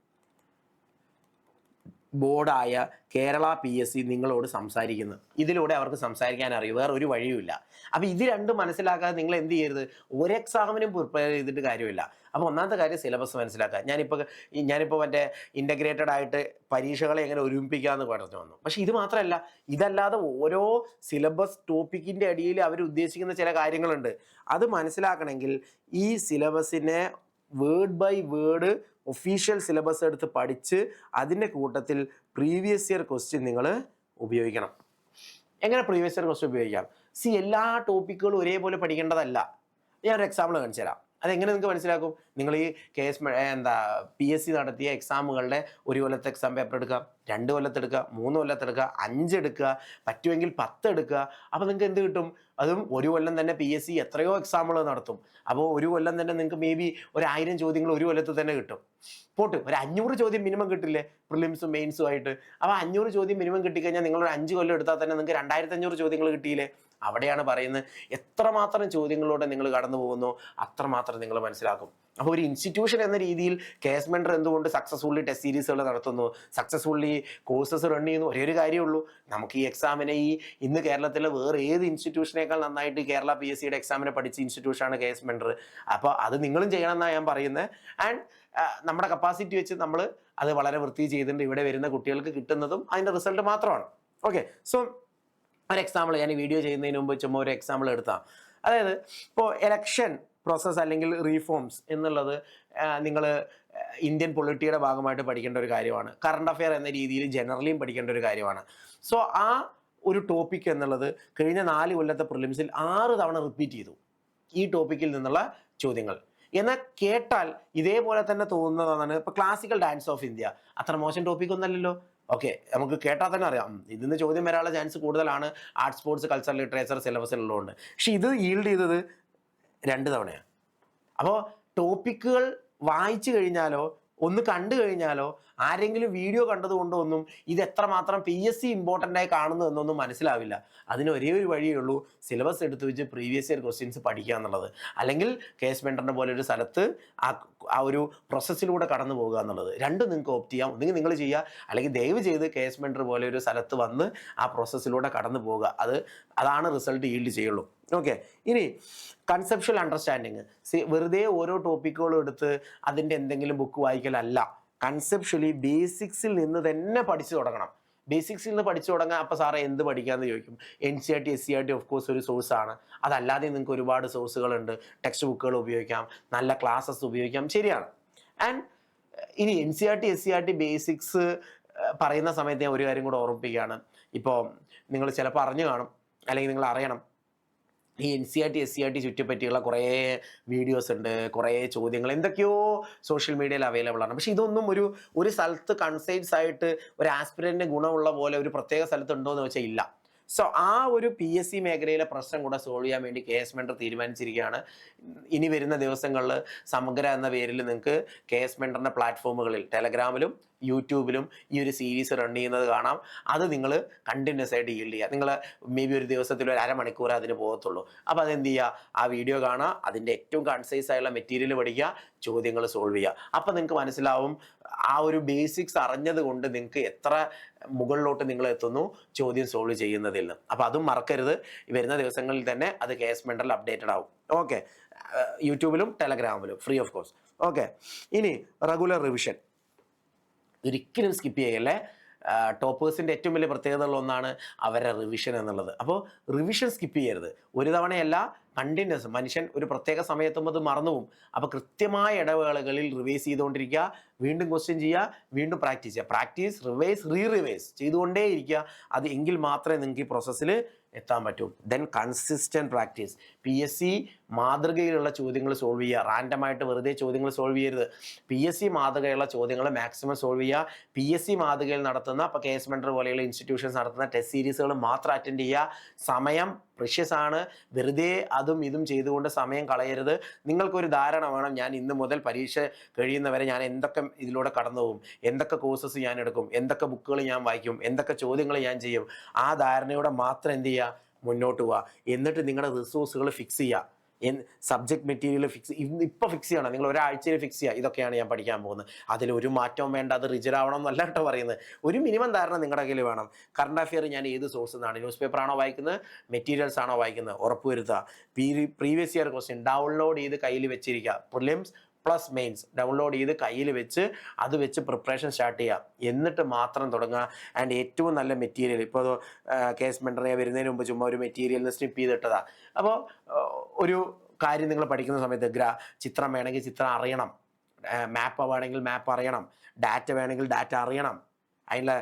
ബോർഡായ കേരള പി എസ് സി നിങ്ങളോട് സംസാരിക്കുന്നത്. ഇതിലൂടെ അവർക്ക് സംസാരിക്കാൻ അറിയും. വേറെ ഒരു വഴിയുമില്ല. അപ്പോൾ ഇത് രണ്ടും മനസ്സിലാക്കാതെ നിങ്ങൾ എന്ത് ചെയ്യരുത്? ഒരു എക്സാമിനും പ്രിപ്പയർ ചെയ്തിട്ട് കാര്യമില്ല. അപ്പോൾ ഒന്നാമത്തെ കാര്യം സിലബസ് മനസ്സിലാക്കുക. ഞാനിപ്പോൾ ഞാനിപ്പോൾ മറ്റേ ഇന്റഗ്രേറ്റഡ് ആയിട്ട് പരീക്ഷകളെ എങ്ങനെ ഒരുമിപ്പിക്കാമെന്ന് പറഞ്ഞു വന്നു. പക്ഷേ ഇത് മാത്രമല്ല ഇതല്ലാതെ ഓരോ സിലബസ് ടോപ്പിക്കിന്റെ അടിയിൽ അവർ ഉദ്ദേശിക്കുന്ന ചില കാര്യങ്ങളുണ്ട്. അത് മനസ്സിലാക്കണമെങ്കിൽ ഈ സിലബസിനെ word by word official syllabus എടുത്ത് പഠിച്ച് അതിന്റെ കൂട്ടത്തിൽ പ്രീവിയസ് ഇയർ ക്വസ്റ്റ്യൻ നിങ്ങൾ ഉപയോഗിക്കണം. എങ്ങനെ പ്രീവിയസ് ഇയർ ക്വസ്റ്റ്യൻ ഉപയോഗിക്കാം? സി എല്ലാ ടോപ്പിക്കുകളും ഒരേപോലെ പഠിക്കേണ്ടതല്ല. ഞാനൊരു എക്സാമ്പിൾ കാണിച്ചു തരാം അതെങ്ങനെ നിങ്ങൾക്ക് മനസ്സിലാക്കും? നിങ്ങൾ ഈ കേസ് എന്താ പി എസ് സി നടത്തിയ എക്സാമുകളുടെ ഒരു കൊല്ലത്തെ എക്സാം പേപ്പർ എടുക്കുക രണ്ട് കൊല്ലത്തെടുക്കുക മൂന്ന് കൊല്ലത്തെടുക്കുക അഞ്ച് എടുക്കുക പറ്റുമെങ്കിൽ പത്ത് എടുക്കുക അപ്പോൾ നിങ്ങൾക്ക് എന്ത് കിട്ടും? അതും ഒരു കൊല്ലം തന്നെ പി എസ് സി എത്രയോ എക്സാമുകൾ നടത്തും. അപ്പോൾ ഒരു കൊല്ലം തന്നെ നിങ്ങൾക്ക് മേ ബി ഒരു ആയിരം ചോദ്യങ്ങൾ ഒരു കൊല്ലത്ത് തന്നെ കിട്ടും. പോട്ട് ഒരു അഞ്ഞൂറ് ചോദ്യം മിനിമം കിട്ടില്ലേ? പ്രിലിംസും മെയിൻസും ആയിട്ട്. അപ്പോൾ അഞ്ഞൂറ് ചോദ്യം മിനിമം കിട്ടിക്കഴിഞ്ഞാൽ നിങ്ങൾ അഞ്ച് കൊല്ലം എടുത്താൽ തന്നെ നിങ്ങൾക്ക് രണ്ടായിരത്തി അഞ്ഞൂറ് ചോദ്യങ്ങൾ കിട്ടിയില്ലേ? അവിടെയാണ് പറയുന്നത് എത്രമാത്രം ചോദ്യങ്ങളിലൂടെ നിങ്ങൾ കടന്നു പോകുന്നു അത്രമാത്രം നിങ്ങൾ മനസ്സിലാക്കും. അപ്പോൾ ഒരു ഇൻസ്റ്റിറ്റ്യൂഷൻ എന്ന രീതിയിൽ കേസ് മെൻഡർ എന്തുകൊണ്ട് സക്സസ്ഫുള്ളി ടെസ്റ്റ് സീരീസുകൾ നടത്തുന്നു സക്സസ്ഫുള്ളി കോഴ്സസ് റൺ ചെയ്യുന്നു ഒരേ ഒരു കാര്യമുള്ളൂ നമുക്ക് ഈ എക്സാമിനെ ഈ ഇന്ന് കേരളത്തിലെ വേറെ ഏത് ഇൻസ്റ്റിറ്റ്യൂഷനേക്കാൾ നന്നായിട്ട് കേരള പി എസ് സിയുടെ എക്സാമിനെ പഠിച്ച ഇൻസ്റ്റിറ്റ്യൂഷനാണ് കേസ് മെൻഡർ അപ്പോൾ അത് നിങ്ങളും ചെയ്യണം എന്നാണ് ഞാൻ പറയുന്നത് ആൻഡ് നമ്മുടെ കപ്പാസിറ്റി വെച്ച് നമ്മൾ അത് വളരെ വൃത്തി ചെയ്തിട്ടുണ്ട്. ഇവിടെ വരുന്ന കുട്ടികൾക്ക് കിട്ടുന്നതും അതിന്റെ റിസൾട്ട് മാത്രമാണ്. ഓക്കെ സോ ഒരു എക്സാമ്പിൾ ഞാൻ വീഡിയോ ചെയ്യുന്നതിന് മുമ്പ് ചുമ്മാ ഒരു എക്സാമ്പിൾ എടുത്താൽ അതായത് ഇപ്പോൾ എലക്ഷൻ പ്രോസസ്സ് അല്ലെങ്കിൽ റീഫോംസ് എന്നുള്ളത് നിങ്ങൾ ഇന്ത്യൻ പൊളിറ്റിയുടെ ഭാഗമായിട്ട് പഠിക്കേണ്ട ഒരു കാര്യമാണ്. കറണ്ട് അഫെയർ എന്ന രീതിയിൽ ജനറലിയും പഠിക്കേണ്ട ഒരു കാര്യമാണ്. സോ ആ ഒരു ടോപ്പിക് എന്നുള്ളത് കഴിഞ്ഞ നാല് കൊല്ലത്തെ പ്രിലിംസിൽ ആറ് തവണ റിപ്പീറ്റ് ചെയ്തു. ഈ ടോപ്പിക്കിൽ നിന്നുള്ള ചോദ്യങ്ങൾ. എന്നാൽ കേട്ടാൽ ഇതേപോലെ തന്നെ തോന്നുന്നതാണ് ഇപ്പോൾ ക്ലാസിക്കൽ ഡാൻസ് ഓഫ് ഇന്ത്യ അത്ര മോശം ടോപ്പിക് ഒന്നല്ലല്ലോ ഓക്കെ നമുക്ക് കേട്ടാൽ തന്നെ അറിയാം. ഇതിന്ന് ചോദ്യം വരാനുള്ള ചാൻസ് കൂടുതലാണ്. ആർട്സ് സ്പോർട്സ് കൾച്ചർ ലിറ്ററേച്ചർ സിലബസിലുള്ളതുകൊണ്ട് പക്ഷെ ഇത് ഈൽഡ് ചെയ്തത് രണ്ട് തവണയാണ് അപ്പോൾ ടോപ്പിക്കുകൾ വായിച്ചു കഴിഞ്ഞാലോ ഒന്ന് കണ്ടു കഴിഞ്ഞാലോ ആരെങ്കിലും വീഡിയോ കണ്ടതുകൊണ്ടൊന്നും ഇത് എത്രമാത്രം പി എസ് സി ഇമ്പോർട്ടന്റ് ആയി കാണുന്നു എന്നൊന്നും മനസ്സിലാവില്ല. അതിന് ഒരേ ഒരു വഴിയേ ഉള്ളൂ സിലബസ് എടുത്തു വെച്ച് പ്രീവിയസ് ഇയർ ക്വസ്റ്റ്യൻസ് പഠിക്കുക എന്നുള്ളത്. അല്ലെങ്കിൽ കേസ് മെന്ററിന്റെ പോലെ ഒരു സ്ഥലത്ത് ആ ആ ഒരു പ്രോസസ്സിലൂടെ കടന്നു പോകുക എന്നുള്ളത്. രണ്ടും നിങ്ങൾക്ക് ഓപ്റ്റ് ചെയ്യാം. ഒന്നുകിൽ നിങ്ങൾ ചെയ്യുക അല്ലെങ്കിൽ ദയവ് ചെയ്ത് കേസ് മെന്റർ പോലെ ഒരു സ്ഥലത്ത് വന്ന് ആ പ്രോസസ്സിലൂടെ കടന്നു പോവുക അത് അതാണ് റിസൾട്ട് ഈൽഡ് ചെയ്യുള്ളൂ. ഓക്കെ ഇനി കൺസെപ്ഷ്യൽ അണ്ടർസ്റ്റാൻഡിങ് വെറുതെ ഓരോ ടോപ്പിക്കുകളും എടുത്ത് അതിന്റെ എന്തെങ്കിലും ബുക്ക് വായിക്കലല്ല. കൺസെപ്ഷ്യലി ബേസിക്സിൽ നിന്ന് തന്നെ പഠിച്ചു തുടങ്ങണം. ബേസിക്സിൽ നിന്ന് പഠിച്ചു തുടങ്ങാൻ അപ്പോൾ സാറേ എന്ത് പഠിക്കാമെന്ന് ചോദിക്കും. N C R T S C R T of course ഒരു സോഴ്സാണ് അതല്ലാതെ നിങ്ങൾക്ക് ഒരുപാട് സോഴ്സുകളുണ്ട് ടെക്സ്റ്റ് ബുക്കുകൾ ഉപയോഗിക്കാം. നല്ല ക്ലാസ്സസ് ഉപയോഗിക്കാം. ശരിയാണ്. ആൻഡ് ഇനി N C R T S C R T basics പറയുന്ന സമയത്ത് ഞാൻ ഒരു കാര്യം കൂടെ ഓർമ്മിപ്പിക്കുകയാണ്. ഇപ്പോൾ നിങ്ങൾ ചിലപ്പോൾ അറിഞ്ഞു കാണും. അല്ലെങ്കിൽ നിങ്ങൾ അറിയണം. ഈ N C R T S C R T ചുറ്റിപ്പറ്റിയുള്ള കുറേ വീഡിയോസ് ഉണ്ട് കുറേ ചോദ്യങ്ങൾ എന്തൊക്കെയോ സോഷ്യൽ മീഡിയയിൽ അവൈലബിൾ ആണ്. പക്ഷെ ഇതൊന്നും ഒരു ഒരു സ്ഥലത്ത് കൺസൈൻസ് ആയിട്ട് ഒരു ആസ്പിരന്റിന് ഗുണമുള്ള പോലെ ഒരു പ്രത്യേക സ്ഥലത്ത് ഉണ്ടോ എന്ന് വെച്ചാൽ ഇല്ല. സോ ആ ഒരു പി എസ് സി മേഖലയിലെ പ്രശ്നം കൂടെ സോൾവ് ചെയ്യാൻ വേണ്ടി കെ എസ് മെൻഡർ തീരുമാനിച്ചിരിക്കുകയാണ്. ഇനി വരുന്ന ദിവസങ്ങളിൽ സമഗ്ര എന്ന പേരിൽ നിങ്ങൾക്ക് കെ എസ് മെൻഡറിന്റെ പ്ലാറ്റ്ഫോമുകളിൽ ടെലഗ്രാമിലും യൂട്യൂബിലും ഈ ഒരു സീരീസ് റൺ ചെയ്യുന്നത് കാണാം. അത് നിങ്ങൾ കണ്ടിന്യൂസ് ആയിട്ട് ഈൽഡ് ചെയ്യുക. നിങ്ങൾ മേ ബി ഒരു ദിവസത്തിൽ ഒരു അരമണിക്കൂർ അതിന് പോകത്തുള്ളൂ. അപ്പോൾ അതെന്ത് ചെയ്യുക? ആ വീഡിയോ കാണുക. അതിന്റെ ഏറ്റവും കൺസൈസ് ആയുള്ള മെറ്റീരിയൽ പഠിക്കുക. ചോദ്യങ്ങൾ സോൾവ് ചെയ്യുക. അപ്പോൾ നിങ്ങൾക്ക് മനസ്സിലാവും ആ ഒരു ബേസിക്സ് അറിഞ്ഞത് കൊണ്ട് നിങ്ങൾക്ക് എത്ര മുകളിലോട്ട് നിങ്ങൾ എത്തുന്നു ചോദ്യം സോൾവ് ചെയ്യുന്നതിൽ നിന്ന്. അപ്പോൾ അതും മറക്കരുത്. വരുന്ന ദിവസങ്ങളിൽ തന്നെ അത് കെ എസ് അപ്ഡേറ്റഡ് ആവും. ഓക്കെ യൂട്യൂബിലും ടെലഗ്രാമിലും ഫ്രീ ഓഫ് കോഴ്സ് ഓക്കെ ഇനി റെഗുലർ റിവിഷൻ ഒരിക്കലും സ്കിപ്പ് ചെയ്യല്ലേ? ടോപ്പേഴ്സിന്റെ ഏറ്റവും വലിയ പ്രത്യേകതകളൊന്നാണ് അവരുടെ റിവിഷൻ എന്നുള്ളത്. അപ്പോൾ റിവിഷൻ സ്കിപ്പ് ചെയ്യരുത്. ഒരു തവണയല്ല കണ്ടിന്യൂസ് മനുഷ്യൻ ഒരു പ്രത്യേക സമയത്തുമ്പോൾ അത് മറന്നുപോകും. അപ്പോൾ കൃത്യമായ ഇടവേളകളിൽ റിവേഴ്സ് ചെയ്തുകൊണ്ടിരിക്കുക വീണ്ടും ക്വസ്റ്റ്യൻ ചെയ്യുക വീണ്ടും പ്രാക്ടീസ് ചെയ്യുക. പ്രാക്ടീസ് റിവേഴ്സ് റീ റിവേഴ്സ് ചെയ്തുകൊണ്ടേ ഇരിക്കുക അത് എങ്കിൽ മാത്രമേ നിങ്ങൾക്ക് ഈ പ്രോസസ്സിൽ എത്താൻ പറ്റും. Then consistent practice P S C മാതൃകയിലുള്ള ചോദ്യങ്ങൾ സോൾവ് ചെയ്യുക. റാൻഡമായിട്ട് വെറുതെ ചോദ്യങ്ങൾ സോൾവ് ചെയ്യരുത്. പി എസ് സി മാതൃകയുള്ള ചോദ്യങ്ങൾ മാക്സിമം സോൾവ് ചെയ്യുക. പി എസ് സി മാതൃകയിൽ നടത്തുന്ന ഇപ്പോൾ എസ് മെൻഡർ പോലെയുള്ള ഇൻസ്റ്റിറ്റ്യൂഷൻസ് നടത്തുന്ന ടെസ്റ്റ് സീരീസുകൾ മാത്രം അറ്റൻഡ് ചെയ്യുക. സമയം പ്രഷ്യസ് ആണ്. വെറുതെ അതും ഇതും ചെയ്തുകൊണ്ട് സമയം കളയരുത്. നിങ്ങൾക്കൊരു ധാരണ വേണം. ഞാൻ ഇന്ന് മുതൽ പരീക്ഷ കഴിയുന്നവരെ ഞാൻ എന്തൊക്കെ ഇതിലൂടെ കടന്നു പോകും? എന്തൊക്കെ കോഴ്സസ് ഞാൻ എടുക്കും? എന്തൊക്കെ ബുക്കുകൾ ഞാൻ വായിക്കും? എന്തൊക്കെ ചോദ്യങ്ങൾ ഞാൻ ചെയ്യും? ആ ധാരണയോടെ മാത്രം എന്ത് ചെയ്യുക? മുന്നോട്ട് പോവുക എന്നിട്ട് നിങ്ങളുടെ റിസോഴ്സുകൾ ഫിക്സ് ചെയ്യുക സബ്ജക്ട് മെറ്റീരിയൽ ഫിക്സ് ഇന്ന് ഇപ്പോൾ ഫിക്സ് ചെയ്യണം. നിങ്ങൾ ഒരാഴ്ചയിൽ ഫിക്സ് ചെയ്യുക ഇതൊക്കെയാണ് ഞാൻ പഠിക്കാൻ പോകുന്നത്. അതിൽ ഒരു മാറ്റവും വേണ്ട. അത് റിജർ ആവണം എന്നല്ല കേട്ടോ പറയുന്നത്. ഒരു മിനിമം ധാരണ നിങ്ങളുടെ കയ്യിൽ വേണം. കറണ്ട് അഫെയർ ഞാൻ ഏത് സോഴ്സ് നിന്നാണ് ന്യൂസ് പേപ്പർ ആണോ വായിക്കുന്നത് മെറ്റീരിയൽസ് ആണോ വായിക്കുന്നത് ഉറപ്പ് വരുത്തുക പ്രീവിയസ് ഇയർ ക്വസ്റ്റ്യൻ ഡൗൺലോഡ് ചെയ്ത് കയ്യിൽ വെച്ചിരിക്കുക പ്രിലിംസ് പ്ലസ് മെയിൻസ് ഡൗൺലോഡ് ചെയ്ത് കയ്യിൽ വെച്ച് അത് വെച്ച് പ്രിപ്പറേഷൻ സ്റ്റാർട്ട് ചെയ്യുക എന്നിട്ട് മാത്രം തുടങ്ങുക. ആൻഡ് ഏറ്റവും നല്ല മെറ്റീരിയൽ ഇപ്പോൾ കേസ് മെൻഡറിയ വരുന്നതിന് മുമ്പ് ചുമ്മാ ഒരു മെറ്റീരിയൽ സ്റ്റിപ്പ് ചെയ്തിട്ടതാ. അപ്പോൾ ഒരു കാര്യം നിങ്ങൾ പഠിക്കുന്ന സമയത്ത് ഗ്രാ ചിത്രം വേണമെങ്കിൽ ചിത്രം അറിയണം. മാപ്പ് വേണമെങ്കിൽ മാപ്പ് അറിയണം. ഡാറ്റ വേണമെങ്കിൽ ഡാറ്റ അറിയണം. അതിന്റെ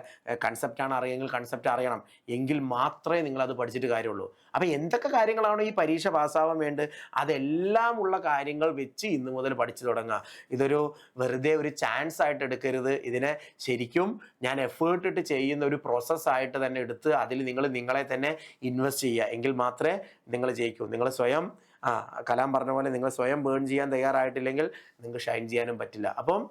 കൺസെപ്റ്റാണ് അറിയെങ്കിൽ കൺസെപ്റ്റ് അറിയണം. എങ്കിൽ മാത്രമേ നിങ്ങൾ അത് പഠിച്ചിട്ട് കാര്യമുള്ളൂ. അപ്പോൾ എന്തൊക്കെ കാര്യങ്ങളാണോ ഈ പരീക്ഷ പാസ്സാവാൻ വേണ്ടി അതെല്ലാം ഉള്ള കാര്യങ്ങൾ വെച്ച് ഇന്ന് മുതൽ പഠിച്ചു തുടങ്ങുക. ഇതൊരു വെറുതെ ഒരു ചാൻസ് ആയിട്ട് എടുക്കരുത്. ഇതിനെ ശരിക്കും ഞാൻ എഫേർട്ട് ഇട്ട് ചെയ്യുന്ന ഒരു പ്രോസസ്സായിട്ട് തന്നെ എടുത്ത് അതിൽ നിങ്ങൾ നിങ്ങളെ തന്നെ ഇൻവെസ്റ്റ് ചെയ്യുക. എങ്കിൽ മാത്രമേ നിങ്ങൾ ജയിക്കൂ. നിങ്ങൾ സ്വയം ആ കലാം പറഞ്ഞ പോലെ നിങ്ങൾ സ്വയം ബേൺ ചെയ്യാൻ തയ്യാറായിട്ടില്ലെങ്കിൽ നിങ്ങൾക്ക് ഷൈൻ ചെയ്യാനും പറ്റില്ല. അപ്പം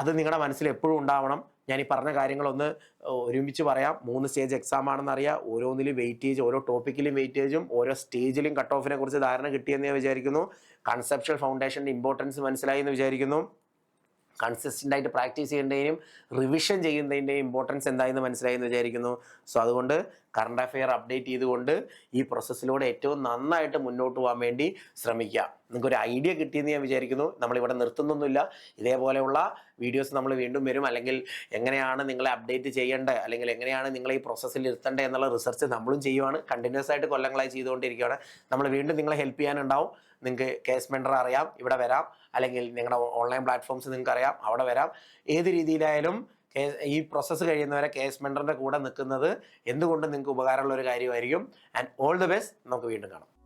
അത് നിങ്ങളുടെ മനസ്സിൽ എപ്പോഴും ഉണ്ടാവണം. ഞാൻ ഈ പറഞ്ഞ കാര്യങ്ങളൊന്ന് ഒരുമിച്ച് പറയാം. മൂന്ന് സ്റ്റേജ് എക്സാം ആണെന്ന് അറിയാം ഓരോന്നിലും വെയിറ്റേജ് ഓരോ ടോപ്പിക്കിലും വെയിറ്റേജും ഓരോ സ്റ്റേജിലും കട്ട് ഓഫിനെ കുറിച്ച് ധാരണ കിട്ടിയെന്ന് ഞാൻ വിചാരിക്കുന്നു. കൺസെപ്ഷൽ ഫൗണ്ടേഷന്റെ ഇമ്പോർട്ടൻസ് മനസ്സിലായി എന്ന് വിചാരിക്കുന്നു. കൺസിസ്റ്റന്റ് ആയിട്ട് പ്രാക്ടീസ് ചെയ്യേണ്ടതിനും റിവിഷൻ ചെയ്യുന്നതിന്റെയും ഇമ്പോർട്ടൻസ് എന്തായെന്ന് മനസ്സിലായെന്ന് വിചാരിക്കുന്നു. സോ അതുകൊണ്ട് കറണ്ട് അഫെയർ അപ്ഡേറ്റ് ചെയ്തുകൊണ്ട് ഈ പ്രോസസ്സിലൂടെ ഏറ്റവും നന്നായിട്ട് മുന്നോട്ട് പോകാൻ വേണ്ടി ശ്രമിക്കുക. നിങ്ങൾക്കൊരു ഐഡിയ കിട്ടിയെന്ന് ഞാൻ വിചാരിക്കുന്നു. നമ്മളിവിടെ നിർത്തുന്നൊന്നുമില്ല. ഇതേപോലെയുള്ള വീഡിയോസ് നമ്മൾ വീണ്ടും വരും. അല്ലെങ്കിൽ എങ്ങനെയാണ് നിങ്ങളെ അപ്ഡേറ്റ് ചെയ്യേണ്ടത്? അല്ലെങ്കിൽ എങ്ങനെയാണ് നിങ്ങളെ ഈ പ്രോസസ്സിൽ ഇരുത്തേണ്ടത് എന്നുള്ള റിസർച്ച് നമ്മളും ചെയ്യുവാണ്. കണ്ടിന്യൂസ് ആയിട്ട് കൊല്ലങ്ങളായി ചെയ്തുകൊണ്ടിരിക്കുകയാണ്. നമ്മൾ വീണ്ടും നിങ്ങളെ ഹെൽപ്പ് ചെയ്യാനുണ്ടാവും. നിങ്ങൾക്ക് കേസ് മെൻഡർ അറിയാം. ഇവിടെ വരാം. അല്ലെങ്കിൽ നിങ്ങളുടെ ഓൺലൈൻ പ്ലാറ്റ്ഫോംസ് നിങ്ങൾക്ക് അറിയാം അവിടെ വരാം. ഏത് രീതിയിലായാലും ഈ പ്രോസസ്സ് കഴിയുന്നവരെ കേസ് മെൻഡറിന്റെ കൂടെ നിൽക്കുന്നത് എന്തുകൊണ്ടും നിങ്ങൾക്ക് ഉപകാരമുള്ള ഒരു കാര്യമായിരിക്കും. ആൻഡ് ഓൾ ദി ബെസ്റ്റ് നമുക്ക് വീണ്ടും കാണാം.